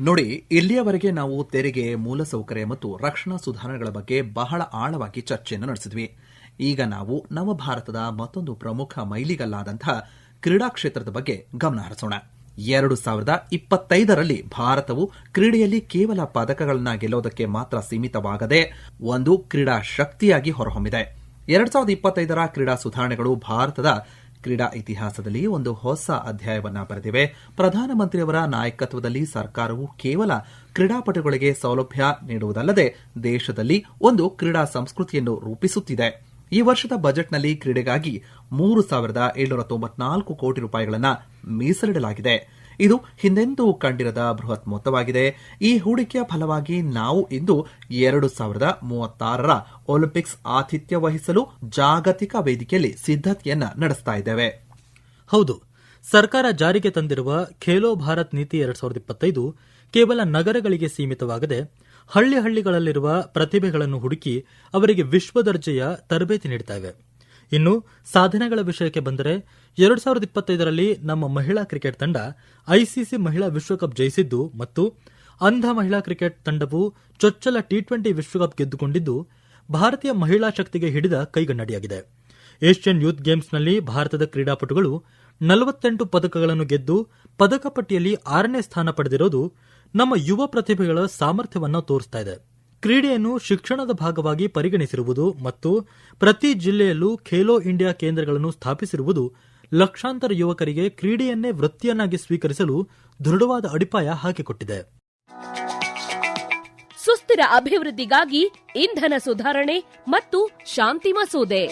ನೋಡಿ ಇಲ್ಲಿಯವರೆಗೆ ನಾವು ತೆರಿಗೆ ಮೂಲಸೌಕರ್ಯ ಮತ್ತು ರಕ್ಷಣಾ ಸುಧಾರಣೆಗಳ ಬಗ್ಗೆ ಬಹಳ ಆಳವಾಗಿ ಚರ್ಚೆಯನ್ನು ನಡೆಸಿದ್ವಿ. ಈಗ ನಾವು ನವ ಭಾರತದ ಮತ್ತೊಂದು ಪ್ರಮುಖ ಮೈಲಿಗಲ್ಲಾದಂತಹ ಕ್ರೀಡಾ ಕ್ಷೇತ್ರದ ಬಗ್ಗೆ ಗಮನ ಹರಿಸೋಣ. ಎರಡು ಸಾವಿರದ ಇಪ್ಪತ್ತೈದರಲ್ಲಿ ಭಾರತವು ಕ್ರೀಡೆಯಲ್ಲಿ ಕೇವಲ ಪದಕಗಳನ್ನ ಗೆಲ್ಲೋದಕ್ಕೆ ಮಾತ್ರ ಸೀಮಿತವಾಗದೆ ಒಂದು ಕ್ರೀಡಾ ಶಕ್ತಿಯಾಗಿ ಹೊರಹೊಮ್ಮಿದೆ. ಎರಡ್ ಸಾವಿರದ ಇಪ್ಪತ್ತೈದರ ಕ್ರೀಡಾ ಸುಧಾರಣೆಗಳು ಭಾರತದ ಕ್ರೀಡಾ ಇತಿಹಾಸದಲ್ಲಿ ಒಂದು ಹೊಸ ಅಧ್ಯಾಯವನ್ನ ಬರೆದಿವೆ. ಪ್ರಧಾನಮಂತ್ರಿಯವರ ನಾಯಕತ್ವದಲ್ಲಿ ಸರ್ಕಾರವು ಕೇವಲ ಕ್ರೀಡಾಪಟುಗಳಿಗೆ ಸೌಲಭ್ಯ ನೀಡುವುದಲ್ಲದೆ ದೇಶದಲ್ಲಿ ಒಂದು ಕ್ರೀಡಾ ಸಂಸ್ಕೃತಿಯನ್ನು ರೂಪಿಸುತ್ತಿದೆ. ಈ ವರ್ಷದ ಬಜೆಟ್ನಲ್ಲಿ ಕ್ರೀಡೆಗಾಗಿ ಮೂರು ಸಾವಿರದ ಏಳ್ನೂರ ತೊಂಬತ್ನಾಲ್ಕು ಕೋಟಿ ರೂಪಾಯಿಗಳನ್ನು ಮೀಸಲಿಡಲಾಗಿದೆ. ಇದು ಹಿಂದೆಂದೂ ಕಂಡಿರದ ಬೃಹತ್ ಮೊತ್ತವಾಗಿದೆ. ಈ ಹೂಡಿಕೆಯ ಫಲವಾಗಿ ನಾವು ಇಂದು ಎರಡು ಸಾವಿರದ ಮೂವತ್ತಾರರ ಒಲಿಂಪಿಕ್ಸ್ ಆತಿಥ್ಯ ವಹಿಸಲು ಜಾಗತಿಕ ವೇದಿಕೆಯಲ್ಲಿ ಸಿದ್ಧತೆಯನ್ನು ನಡೆಸ್ತಾ ಇದ್ದೇವೆ.
ಹೌದು. ಸರ್ಕಾರ ಜಾರಿಗೆ ತಂದಿರುವ ಖೇಲೋ ಭಾರತ್ ನೀತಿ ಎರಡ್ ಸಾವಿರದ ಇಪ್ಪತ್ತೈದು ಕೇವಲ ನಗರಗಳಿಗೆ ಸೀಮಿತವಾಗದೆ ಹಳ್ಳಿ ಹಳ್ಳಿಗಳಲ್ಲಿರುವ ಪ್ರತಿಭೆಗಳನ್ನು ಹುಡುಕಿ ಅವರಿಗೆ ವಿಶ್ವ ದರ್ಜೆಯ ತರಬೇತಿ ಇವೆ ಇನ್ನು ಸಾಧನೆಗಳ ವಿಷಯಕ್ಕೆ ಬಂದರೆ ಎರಡು ಸಾವಿರದ ಇಪ್ಪತ್ತೈದರಲ್ಲಿ ನಮ್ಮ ಮಹಿಳಾ ಕ್ರಿಕೆಟ್ ತಂಡ ಐಸಿಸಿ ಮಹಿಳಾ ವಿಶ್ವಕಪ್ ಜಯಿಸಿದ್ದು ಮತ್ತು ಅಂಧ ಮಹಿಳಾ ಕ್ರಿಕೆಟ್ ತಂಡವು ಚೊಚ್ಚಲ ಟಿ ಟ್ವೆಂಟಿ ವಿಶ್ವಕಪ್ ಗೆದ್ದುಕೊಂಡಿದ್ದು ಭಾರತೀಯ ಮಹಿಳಾ ಶಕ್ತಿಗೆ ಹಿಡಿದ ಕೈಗನ್ನಡಿಯಾಗಿದೆ. ಏಷ್ಯನ್ ಯೂತ್ ಗೇಮ್ಸ್ನಲ್ಲಿ ಭಾರತದ ಕ್ರೀಡಾಪಟುಗಳು ನಲವತ್ತೆಂಟು ಪದಕಗಳನ್ನು ಗೆದ್ದು ಪದಕ ಪಟ್ಟಿಯಲ್ಲಿ ಆರನೇ ಸ್ಥಾನ ಪಡೆದಿರೋದು ನಮ್ಮ ಯುವ ಪ್ರತಿಭೆಗಳ ಸಾಮರ್ಥ್ಯವನ್ನು ತೋರಿಸ್ತಾ ಇದೆ. ಕ್ರೀಡೆಯನ್ನು ಶಿಕ್ಷಣದ ಭಾಗವಾಗಿ ಪರಿಗಣಿಸಿರುವುದು ಮತ್ತು ಪ್ರತಿ ಜಿಲ್ಲೆಯಲ್ಲೂ ಖೇಲೋ ಇಂಡಿಯಾ ಕೇಂದ್ರಗಳನ್ನು ಸ್ಥಾಪಿಸಿರುವುದು ಲಕ್ಷಾಂತರ ಯುವಕರಿಗೆ ಕ್ರೀಡೆಯನ್ನೇ ವೃತ್ತಿಯನ್ನಾಗಿ ಸ್ವೀಕರಿಸಲು ದೃಢವಾದ ಅಡಿಪಾಯ ಹಾಕಿಕೊಟ್ಟಿದೆ.
ಸುಸ್ಥಿರ ಅಭಿವೃದ್ಧಿಗಾಗಿ ಇಂಧನ ಸುಧಾರಣೆ ಮತ್ತು ಶಾಂತಿ ಮಸೂದೆ.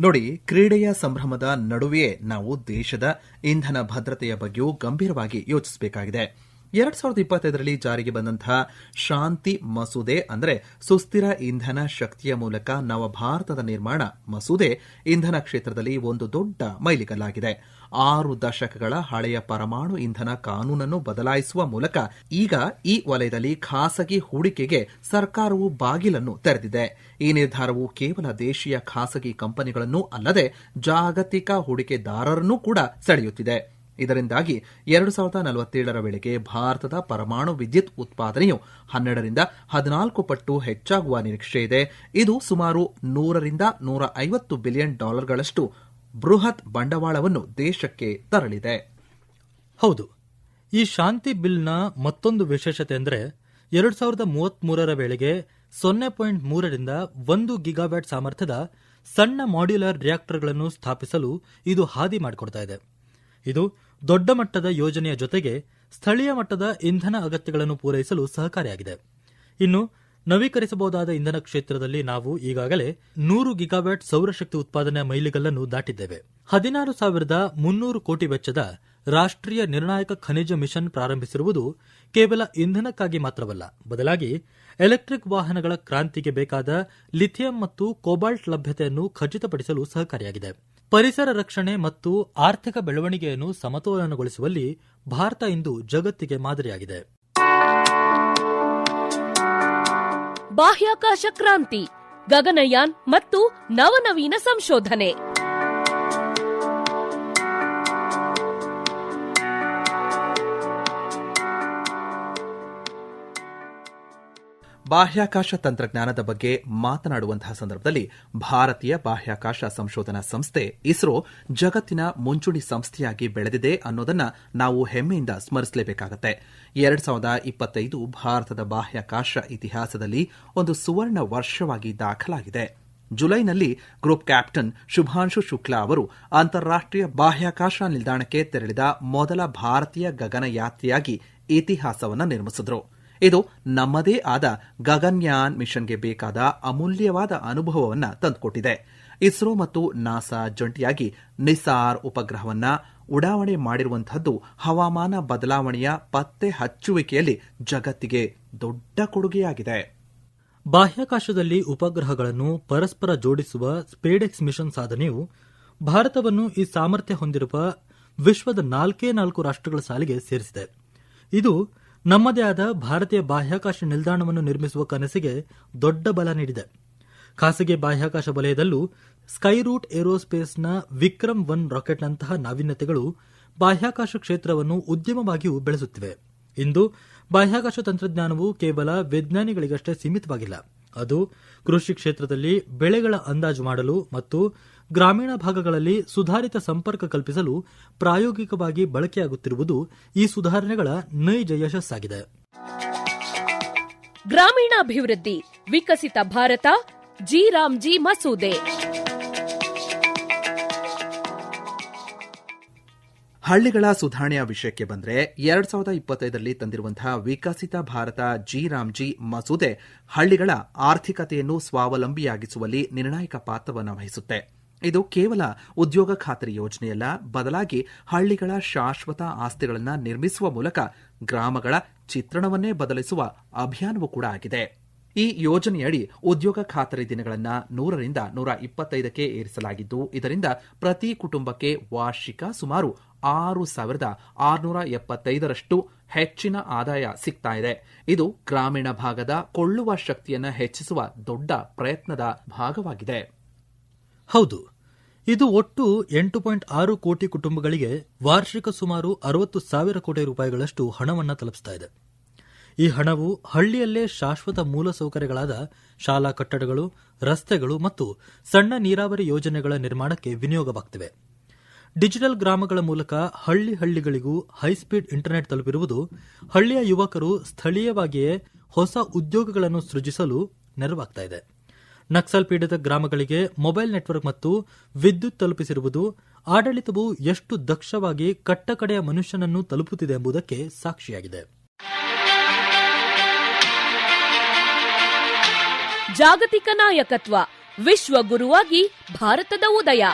ನೋಡಿ ಕ್ರೀಡೆಯ ಸಂಭ್ರಮದ ನಡುವೆಯೇ ನಾವು ದೇಶದ ಇಂಧನ ಭದ್ರತೆಯ ಬಗ್ಗೆಯೂ ಗಂಭೀರವಾಗಿ ಯೋಚಿಸಬೇಕಾಗಿದೆ. ಎರಡ್ ಸಾವಿರದ ಇಪ್ಪತ್ತೈದರಲ್ಲಿ ಜಾರಿಗೆ ಬಂದಂತಹ ಶಾಂತಿ ಮಸೂದೆ ಅಂದರೆ ಸುಸ್ಥಿರ ಇಂಧನ ಶಕ್ತಿಯ ಮೂಲಕ ನವ ಭಾರತದ ನಿರ್ಮಾಣ ಮಸೂದೆ ಇಂಧನ ಕ್ಷೇತ್ರದಲ್ಲಿ ಒಂದು ದೊಡ್ಡ ಮೈಲಿಗಲ್ಲಾಗಿದೆ. ಆರು ದಶಕಗಳ ಹಳೆಯ ಪರಮಾಣು ಇಂಧನ ಕಾನೂನನ್ನು ಬದಲಾಯಿಸುವ ಮೂಲಕ ಈಗ ಈ ವಲಯದಲ್ಲಿ ಖಾಸಗಿ ಹೂಡಿಕೆಗೆ ಸರ್ಕಾರವು ಬಾಗಿಲನ್ನು ತೆರೆದಿದೆ. ಈ ನಿರ್ಧಾರವು ಕೇವಲ ದೇಶೀಯ ಖಾಸಗಿ ಕಂಪನಿಗಳನ್ನು ಅಲ್ಲದೆ ಜಾಗತಿಕ ಹೂಡಿಕೆದಾರರನ್ನೂ ಕೂಡ ಸೆಳೆಯುತ್ತಿದೆ. ಇದರಿಂದಾಗಿ ಎರಡು ಸಾವಿರದ ನಲವತ್ತೇಳರ ವೇಳೆಗೆ ಭಾರತದ ಪರಮಾಣು ವಿದ್ಯುತ್ ಉತ್ಪಾದನೆಯು ಹನ್ನೆರಡರಿಂದ ಹದಿನಾಲ್ಕು ಪಟ್ಟು ಹೆಚ್ಚಾಗುವ ನಿರೀಕ್ಷೆ ಇದೆ. ಇದು ಸುಮಾರು ನೂರರಿಂದ ನೂರ ಐವತ್ತು ಬಿಲಿಯನ್ ಡಾಲರ್ಗಳಷ್ಟು ಬೃಹತ್ ಬಂಡವಾಳವನ್ನು ದೇಶಕ್ಕೆ ತರಲಿದೆ.
ಹೌದು. ಈ ಶಾಂತಿ ಬಿಲ್ನ ಮತ್ತೊಂದು ವಿಶೇಷತೆ ಅಂದರೆ ಎರಡು ಸಾವಿರದ ಮೂವತ್ಮೂರರ ವೇಳೆಗೆ ಸೊನ್ನೆ ಪಾಯಿಂಟ್ ಮೂರರಿಂದ ಒಂದು ಗಿಗಾವ್ಯಾಟ್ ಸಾಮರ್ಥ್ಯದ ಸಣ್ಣ ಮಾಡ್ಯುಲರ್ ರಿಯಾಕ್ಟರ್ಗಳನ್ನು ಸ್ಥಾಪಿಸಲು ಇದು ಹಾದಿ ಮಾಡಿಕೊಡ್ತಾ ಇದೆ. ಇದು ದೊಡ್ಡ ಮಟ್ಟದ ಯೋಜನೆಯ ಜೊತೆಗೆ ಸ್ಥಳೀಯ ಮಟ್ಟದ ಇಂಧನ ಅಗತ್ಯಗಳನ್ನು ಪೂರೈಸಲು ಸಹಕಾರಿಯಾಗಿದೆ. ಇನ್ನು ನವೀಕರಿಸಬಹುದಾದ ಇಂಧನ ಕ್ಷೇತ್ರದಲ್ಲಿ ನಾವು ಈಗಾಗಲೇ ನೂರು ಗಿಗಾವ್ಯಾಟ್ ಸೌರಶಕ್ತಿ ಉತ್ಪಾದನೆಯ ಮೈಲಿಗಲ್ಲನ್ನು ದಾಟಿದ್ದೇವೆ. ಹದಿನಾರು ಸಾವಿರದ ಮುನ್ನೂರು ಕೋಟಿ ವೆಚ್ಚದ ರಾಷ್ಟ್ರೀಯ ನಿರ್ಣಾಯಕ ಖನಿಜ ಮಿಷನ್ ಪ್ರಾರಂಭಿಸಿರುವುದು ಕೇವಲ ಇಂಧನಕ್ಕಾಗಿ ಮಾತ್ರವಲ್ಲ, ಬದಲಾಗಿ ಎಲೆಕ್ಟ್ರಿಕ್ ವಾಹನಗಳ ಕ್ರಾಂತಿಗೆ ಬೇಕಾದ ಲಿಥಿಯಂ ಮತ್ತು ಕೋಬಾಲ್ಟ್ ಲಭ್ಯತೆಯನ್ನು ಖಚಿತಪಡಿಸಲು ಸಹಕಾರಿಯಾಗಿದೆ. ಪರಿಸರ ರಕ್ಷಣೆ ಮತ್ತು ಆರ್ಥಿಕ ಬೆಳವಣಿಗೆಯನ್ನು ಸಮತೋಲನಗೊಳಿಸುವಲ್ಲಿ ಭಾರತ ಇಂದು ಜಗತ್ತಿಗೆ ಮಾದರಿಯಾಗಿದೆ.
ಬಾಹ್ಯಾಕಾಶ ಕ್ರಾಂತಿ, ಗಗನಯಾನ್ ಮತ್ತು ನವನವೀನ ಸಂಶೋಧನೆ.
ಬಾಹ್ಯಾಕಾಶ ತಂತ್ರಜ್ಞಾನದ ಬಗ್ಗೆ ಮಾತನಾಡುವಂತಹ ಸಂದರ್ಭದಲ್ಲಿ ಭಾರತೀಯ ಬಾಹ್ಯಾಕಾಶ ಸಂಶೋಧನಾ ಸಂಸ್ಥೆ, ಇಸ್ರೋ, ಜಗತ್ತಿನ ಮುಂಚೂಣಿ ಸಂಸ್ಥೆಯಾಗಿ ಬೆಳೆದಿದೆ ಅನ್ನೋದನ್ನ ನಾವು ಹೆಮ್ಮೆಯಿಂದ ಸ್ಮರಿಸಲೇಬೇಕಾಗುತ್ತೆ. ಎರಡ್ ಸಾವಿರದ ಇಪ್ಪತ್ತೈದು ಭಾರತದ ಬಾಹ್ಯಾಕಾಶ ಇತಿಹಾಸದಲ್ಲಿ ಒಂದು ಸುವರ್ಣ ವರ್ಷವಾಗಿ ದಾಖಲಾಗಿದೆ. ಜುಲೈನಲ್ಲಿ ಗ್ರೂಪ್ ಕ್ಯಾಪ್ಟನ್ ಶುಭಾಂಶು ಶುಕ್ಲಾ ಅವರು ಅಂತಾರಾಷ್ಟೀಯ ಬಾಹ್ಯಾಕಾಶ ನಿಲ್ದಾಣಕ್ಕೆ ತೆರಳಿದ ಮೊದಲ ಭಾರತೀಯ ಗಗನಯಾತ್ರಿಯಾಗಿ ಇತಿಹಾಸವನ್ನು ನಿರ್ಮಿಸಿದ್ರು. ಇದು ನಮ್ಮದೇ ಆದ ಗಗನ್ಯಾನ್ ಮಿಷನ್ಗೆ ಬೇಕಾದ ಅಮೂಲ್ಯವಾದ ಅನುಭವವನ್ನು ತಂದುಕೊಟ್ಟಿದೆ. ಇಸ್ರೋ ಮತ್ತು ನಾಸಾ ಜಂಟಿಯಾಗಿ ನಿಸಾರ್ ಉಪಗ್ರಹವನ್ನ ಉಡಾವಣೆ ಮಾಡಿರುವಂತಹದ್ದು ಹವಾಮಾನ ಬದಲಾವಣೆಯ ಪತ್ತೆ ಹಚ್ಚುವಿಕೆಯಲ್ಲಿ ಜಗತ್ತಿಗೆ ದೊಡ್ಡ ಕೊಡುಗೆಯಾಗಿದೆ.
ಬಾಹ್ಯಾಕಾಶದಲ್ಲಿ ಉಪಗ್ರಹಗಳನ್ನು ಪರಸ್ಪರ ಜೋಡಿಸುವ ಸ್ಪೇಡೆಕ್ಸ್ ಮಿಷನ್ ಸಾಧನೆಯು ಭಾರತವನ್ನು ಈ ಸಾಮರ್ಥ್ಯ ಹೊಂದಿರುವ ವಿಶ್ವದ ನಾಲ್ಕೇ ನಾಲ್ಕು ರಾಷ್ಟ್ರಗಳ ಸಾಲಿಗೆ ಸೇರಿಸಿದೆ. ಇದು ನಮ್ಮದೇ ಆದ ಭಾರತೀಯ ಬಾಹ್ಯಾಕಾಶ ನಿಲ್ದಾಣವನ್ನು ನಿರ್ಮಿಸುವ ಕನಸಿಗೆ ದೊಡ್ಡ ಬಲ ನೀಡಿದೆ. ಖಾಸಗಿ ಬಾಹ್ಯಾಕಾಶ ವಲಯದಲ್ಲೂ ಸ್ಕೈರೂಟ್ ಏರೋಸ್ಪೇಸ್ನ ವಿಕ್ರಮ್ ಒನ್ ರಾಕೆಟ್ನಂತಹ ನಾವೀನ್ಯತೆಗಳು ಬಾಹ್ಯಾಕಾಶ ಕ್ಷೇತ್ರವನ್ನು ಉದ್ಯಮವಾಗಿಯೂ ಬೆಳೆಸುತ್ತಿವೆ. ಇಂದು ಬಾಹ್ಯಾಕಾಶ ತಂತ್ರಜ್ಞಾನವು ಕೇವಲ ವಿಜ್ಞಾನಿಗಳಿಗಷ್ಟೇ ಸೀಮಿತವಾಗಿಲ್ಲ. ಅದು ಕೃಷಿ ಕ್ಷೇತ್ರದಲ್ಲಿ ಬೆಳೆಗಳ ಅಂದಾಜು ಮಾಡಲು ಮತ್ತು ಗ್ರಾಮೀಣ ಭಾಗಗಳಲ್ಲಿ ಸುಧಾರಿತ ಸಂಪರ್ಕ ಕಲ್ಪಿಸಲು ಪ್ರಾಯೋಗಿಕವಾಗಿ ಬಳಕೆಯಾಗುತ್ತಿರುವುದು ಈ ಸುಧಾರಣೆಗಳ ನೈಜ ಯಶಸ್ಸಾಗಿದೆ.
ಗ್ರಾಮೀಣಾಭಿವೃದ್ಧಿ ವಿಕಸಿತ ಭಾರತ ಜಿ ರಾಮ್ಜಿ ಮಸೂದೆ.
ಹಳ್ಳಿಗಳ ಸುಧಾರಣೆಯ ವಿಷಯಕ್ಕೆ ಬಂದರೆ ಎರಡ್ ಸಾವಿರದ ಇಪ್ಪತ್ತೈದರಲ್ಲಿ ತಂದಿರುವಂತಹ ವಿಕಸಿತ ಭಾರತ ಜಿ ರಾಮ್ಜಿ ಮಸೂದೆ ಹಳ್ಳಿಗಳ ಆರ್ಥಿಕತೆಯನ್ನು ಸ್ವಾವಲಂಬಿಯಾಗಿಸುವಲ್ಲಿ ನಿರ್ಣಾಯಕ ಪಾತ್ರವನ್ನು ವಹಿಸುತ್ತೆ. ಇದು ಕೇವಲ ಉದ್ಯೋಗ ಖಾತರಿ ಯೋಜನೆಯಲ್ಲ, ಬದಲಾಗಿ ಹಳ್ಳಿಗಳ ಶಾಶ್ವತ ಆಸ್ತಿಗಳನ್ನು ನಿರ್ಮಿಸುವ ಮೂಲಕ ಗ್ರಾಮಗಳ ಚಿತ್ರಣವನ್ನೇ ಬದಲಿಸುವ ಅಭಿಯಾನವೂ ಕೂಡ ಆಗಿದೆ. ಈ ಯೋಜನೆಯಡಿ ಉದ್ಯೋಗ ಖಾತರಿ ದಿನಗಳನ್ನು ನೂರರಿಂದ ನೂರ ಇಪ್ಪತ್ತೈದಕ್ಕೆ ಏರಿಸಲಾಗಿದ್ದು, ಇದರಿಂದ ಪ್ರತಿ ಕುಟುಂಬಕ್ಕೆ ವಾರ್ಷಿಕ ಸುಮಾರು ಆರು ಸಾವಿರದ ಆರುನೂರ ಎಪ್ಪತ್ತೈದರಷ್ಟು ಹೆಚ್ಚಿನ ಆದಾಯ ಸಿಗ್ತಾ ಇದೆ. ಇದು ಗ್ರಾಮೀಣ ಭಾಗದ ಕೊಳ್ಳುವ ಶಕ್ತಿಯನ್ನು ಹೆಚ್ಚಿಸುವ ದೊಡ್ಡ ಪ್ರಯತ್ನದ ಭಾಗವಾಗಿದೆ.
ಹೌದು ಇದು ಒಟ್ಟು ಎಂಟು ಪಾಯಿಂಟ್ ಆರು ಕೋಟಿ ಕುಟುಂಬಗಳಿಗೆ ವಾರ್ಷಿಕ ಸುಮಾರು ಅರವತ್ತು ಸಾವಿರ ಕೋಟಿ ರೂಪಾಯಿಗಳಷ್ಟು ಹಣವನ್ನು ತಲುಪಿಸ್ತಾ ಇದೆ. ಈ ಹಣವು ಹಳ್ಳಿಯಲ್ಲೇ ಶಾಶ್ವತ ಮೂಲಸೌಕರ್ಯಗಳಾದ ಶಾಲಾ ಕಟ್ಟಡಗಳು, ರಸ್ತೆಗಳು ಮತ್ತು ಸಣ್ಣ ನೀರಾವರಿ ಯೋಜನೆಗಳ ನಿರ್ಮಾಣಕ್ಕೆ ವಿನಿಯೋಗವಾಗ್ತಿವೆ. ಡಿಜಿಟಲ್ ಗ್ರಾಮಗಳ ಮೂಲಕ ಹಳ್ಳಿ ಹಳ್ಳಿಗಳಿಗೂ ಹೈಸ್ಪೀಡ್ ಇಂಟರ್ನೆಟ್ ತಲುಪಿರುವುದು ಹಳ್ಳಿಯ ಯುವಕರು ಸ್ಥಳೀಯವಾಗಿಯೇ ಹೊಸ ಉದ್ಯೋಗಗಳನ್ನು ಸೃಜಿಸಲು ನೆರವಾಗ್ತಾ ನಕ್ಸಲ್ ಪೀಡಿತ ಗ್ರಾಮಗಳಿಗೆ ಮೊಬೈಲ್ ನೆಟ್ವರ್ಕ್ ಮತ್ತು ವಿದ್ಯುತ್ ತಲುಪಿಸಿರುವುದು, ಆಡಳಿತವು ಎಷ್ಟು ದಕ್ಷವಾಗಿ ಕಟ್ಟಕಡೆಯ ಮನುಷ್ಯನನ್ನು ತಲುಪುತ್ತಿದೆ ಎಂಬುದಕ್ಕೆ ಸಾಕ್ಷಿಯಾಗಿದೆ.
ಜಾಗತಿಕ ನಾಯಕತ್ವ, ವಿಶ್ವ ಗುರುವಾಗಿ ಭಾರತದ ಉದಯ.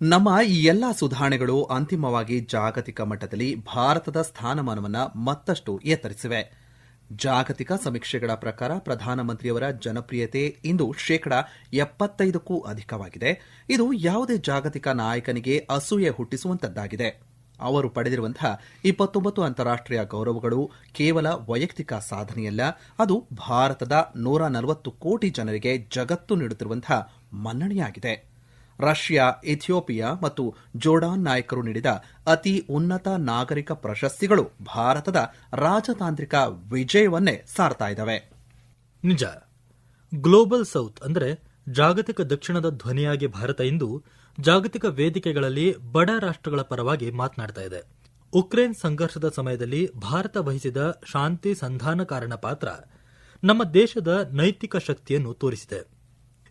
ನಮ್ಮ ಈ ಎಲ್ಲ ಸುಧಾರಣೆಗಳು ಅಂತಿಮವಾಗಿ ಜಾಗತಿಕ ಮಟ್ಟದಲ್ಲಿ ಭಾರತದ ಸ್ಥಾನಮಾನವನ್ನು ಮತ್ತಷ್ಟು ಎತ್ತರಿಸಿವೆ ಜಾಗತಿಕ ಸಮೀಕ್ಷೆಗಳ ಪ್ರಕಾರ ಪ್ರಧಾನಮಂತ್ರಿಯವರ ಜನಪ್ರಿಯತೆ ಇಂದು ಶೇಕಡ ಎಪ್ಪತ್ತೈದಕ್ಕೂ ಅಧಿಕವಾಗಿದೆ. ಇದು ಯಾವುದೇ ಜಾಗತಿಕ ನಾಯಕನಿಗೆ ಅಸೂಯೆ ಹುಟ್ಟಿಸುವಂತದ್ದಾಗಿದೆ. ಅವರು ಪಡೆದಿರುವಂತಹ ಇಪ್ಪತ್ತೊಂಬತ್ತು ಅಂತಾರಾಷ್ಟೀಯ ಗೌರವಗಳು ಕೇವಲ ವೈಯಕ್ತಿಕ ಸಾಧನೆಯಲ್ಲ, ಅದು ಭಾರತದ ನೂರ ನಲವತ್ತು ಕೋಟಿ ಜನರಿಗೆ ಜಗತ್ತು ನೀಡುತ್ತಿರುವಂತಹ ಮನ್ನಣೆಯಾಗಿದೆ. ರಷ್ಯಾ, ಇಥಿಯೋಪಿಯಾ ಮತ್ತು ಜೋರ್ಡಾನ್ ನಾಯಕರು ನೀಡಿದ ಅತಿ ಉನ್ನತ ನಾಗರಿಕ ಪ್ರಶಸ್ತಿಗಳು ಭಾರತದ ರಾಜತಾಂತ್ರಿಕ ವಿಜಯವನ್ನೇ ಸಾರ್ತಾ ಇದ್ದಾವೆ.
ನಿಜ. ಗ್ಲೋಬಲ್ ಸೌತ್ ಅಂದರೆ ಜಾಗತಿಕ ದಕ್ಷಿಣದ ಧ್ವನಿಯಾಗಿ ಭಾರತ ಇಂದು ಜಾಗತಿಕ ವೇದಿಕೆಗಳಲ್ಲಿ ಬಡ ರಾಷ್ಟ್ರಗಳ ಪರವಾಗಿ ಮಾತನಾಡ್ತಾ ಇದೆ. ಉಕ್ರೇನ್ ಸಂಘರ್ಷದ ಸಮಯದಲ್ಲಿ ಭಾರತ ವಹಿಸಿದ ಶಾಂತಿ ಸಂಧಾನಕಾರನ ಪಾತ್ರ ನಮ್ಮ ದೇಶದ ನೈತಿಕ ಶಕ್ತಿಯನ್ನು ತೋರಿಸಿದೆ.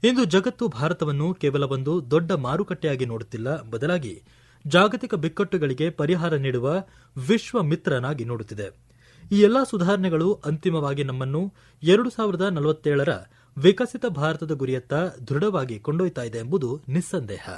ಇಂದು ಜಗತ್ತು ಭಾರತವನ್ನು ಕೇವಲ ಒಂದು ದೊಡ್ಡ ಮಾರುಕಟ್ಟೆಯಾಗಿ ನೋಡುತ್ತಿಲ್ಲ. ಬದಲಾಗಿ ಜಾಗತಿಕ ಬಿಕ್ಕಟ್ಟುಗಳಿಗೆ ಪರಿಹಾರ ನೀಡುವ ವಿಶ್ವ ಮಿತ್ರನಾಗಿ ನೋಡುತ್ತಿದೆ. ಈ ಎಲ್ಲಾ ಸುಧಾರಣೆಗಳು ಅಂತಿಮವಾಗಿ ನಮ್ಮನ್ನು ಎರಡು ಸಾವಿರದ ನಲವತ್ತೇಳರ ವಿಕಸಿತ ಭಾರತದ ಗುರಿಯತ್ತ ದೃಢವಾಗಿ ಕೊಂಡೊಯ್ತಾ ಇದೆ ಎಂಬುದು ನಿಸ್ಸಂದೇಹ.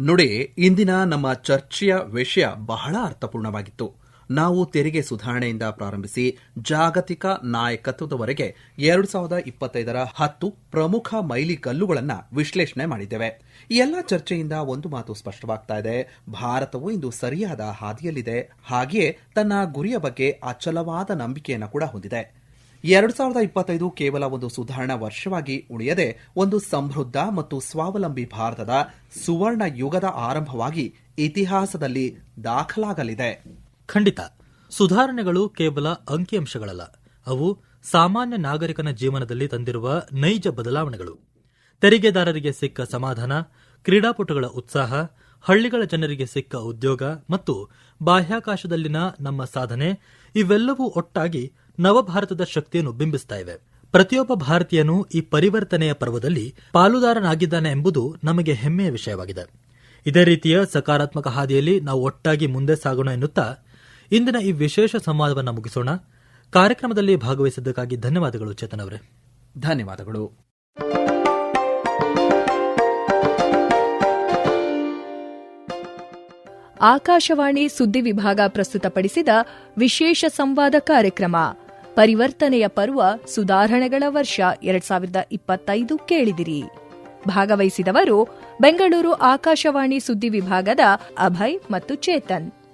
ನೋಡಿ, ಇಂದಿನ ನಮ್ಮ ಚರ್ಚೆಯ ವಿಷಯ ಬಹಳ ಅರ್ಥಪೂರ್ಣವಾಗಿತ್ತು. ನಾವು ತೆರಿಗೆ ಸುಧಾರಣೆಯಿಂದ ಪ್ರಾರಂಭಿಸಿ ಜಾಗತಿಕ ನಾಯಕತ್ವದವರೆಗೆ ಎರಡು ಸಾವಿರದ ಇಪ್ಪತ್ತೈದರ ಹತ್ತು ಪ್ರಮುಖ ಮೈಲಿಗಲ್ಲುಗಳನ್ನು ವಿಶ್ಲೇಷಣೆ ಮಾಡಿದ್ದೇವೆ. ಈ ಎಲ್ಲ ಚರ್ಚೆಯಿಂದ ಒಂದು ಮಾತು ಸ್ಪಷ್ಟವಾಗ್ತಾ ಇದೆ. ಭಾರತವು ಇಂದು ಸರಿಯಾದ ಹಾದಿಯಲ್ಲಿದೆ. ಹಾಗೆಯೇ ತನ್ನ ಗುರಿಯ ಬಗ್ಗೆ ಅಚಲವಾದ ನಂಬಿಕೆಯನ್ನು ಕೂಡ ಹೊಂದಿದೆ. ಎರಡು ಸಾವಿರದ ಇಪ್ಪತ್ತೈದು ಕೇವಲ ಒಂದು ಸುಧಾರಣಾ ವರ್ಷವಾಗಿ ಉಳಿಯದೆ ಒಂದು ಸಮೃದ್ಧ ಮತ್ತು ಸ್ವಾವಲಂಬಿ ಭಾರತದ ಸುವರ್ಣ ಯುಗದ ಆರಂಭವಾಗಿ ಇತಿಹಾಸದಲ್ಲಿ ದಾಖಲಾಗಲಿದೆ.
ಖಂಡಿತ. ಸುಧಾರಣೆಗಳು ಕೇವಲ ಅಂಕಿಅಂಶಗಳಲ್ಲ. ಅವು ಸಾಮಾನ್ಯ ನಾಗರಿಕನ ಜೀವನದಲ್ಲಿ ತಂದಿರುವ ನೈಜ ಬದಲಾವಣೆಗಳು. ತೆರಿಗೆದಾರರಿಗೆ ಸಿಕ್ಕ ಸಮಾಧಾನ, ಕ್ರೀಡಾಪಟುಗಳ ಉತ್ಸಾಹ, ಹಳ್ಳಿಗಳ ಜನರಿಗೆ ಸಿಕ್ಕ ಉದ್ಯೋಗ ಮತ್ತು ಬಾಹ್ಯಾಕಾಶದಲ್ಲಿನ ನಮ್ಮ ಸಾಧನೆ ಇವೆಲ್ಲವೂ ಒಟ್ಟಾಗಿ ನವಭಾರತದ ಶಕ್ತಿಯನ್ನು ಬಿಂಬಿಸ್ತಾ ಇವೆ. ಪ್ರತಿಯೊಬ್ಬ ಭಾರತೀಯನು ಈ ಪರಿವರ್ತನೆಯ ಪರ್ವದಲ್ಲಿ ಪಾಲುದಾರನಾಗಿದ್ದಾನೆ ಎಂಬುದು ನಮಗೆ ಹೆಮ್ಮೆಯ ವಿಷಯವಾಗಿದೆ. ಇದೇ ರೀತಿಯ ಸಕಾರಾತ್ಮಕ ಹಾದಿಯಲ್ಲಿ ನಾವು ಒಟ್ಟಾಗಿ ಮುಂದೆ ಸಾಗೋಣ ಎನ್ನುತ್ತಾ ಇಂದಿನ ಈ ವಿಶೇಷ ಸಂವಾದವನ್ನು ಮುಗಿಸೋಣ. ಕಾರ್ಯಕ್ರಮದಲ್ಲಿ ಭಾಗವಹಿಸಿದ್ದಕ್ಕಾಗಿ ಧನ್ಯವಾದಗಳು ಚೇತನ್ ಅವರೇ.
ಧನ್ಯವಾದಗಳು.
ಆಕಾಶವಾಣಿ ಸುದ್ದಿ ವಿಭಾಗ ಪ್ರಸ್ತುತಪಡಿಸಿದ ವಿಶೇಷ ಸಂವಾದ ಕಾರ್ಯಕ್ರಮ ಪರಿವರ್ತನೆಯ ಪರ್ವ ಸುಧಾರಣೆಗಳ ವರ್ಷ ಎರಡ್ ಸಾವಿರದ ಇಪ್ಪತ್ತೈದು ಕೇಳಿದಿರಿ. ಭಾಗವಹಿಸಿದವರು ಬೆಂಗಳೂರು ಆಕಾಶವಾಣಿ ಸುದ್ದಿ ವಿಭಾಗದ ಅಭಯ್ ಮತ್ತು ಚೇತನ್.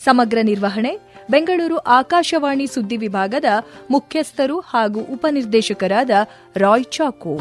ಸಮಗ್ರ ನಿರ್ವಹಣೆ ಬೆಂಗಳೂರು ಆಕಾಶವಾಣಿ ಸುದ್ದಿ ವಿಭಾಗದ ಮುಖ್ಯಸ್ಥರು ಹಾಗೂ ಉಪನಿರ್ದೇಶಕರಾದ ರಾಯ್ ಚಾಕೋ.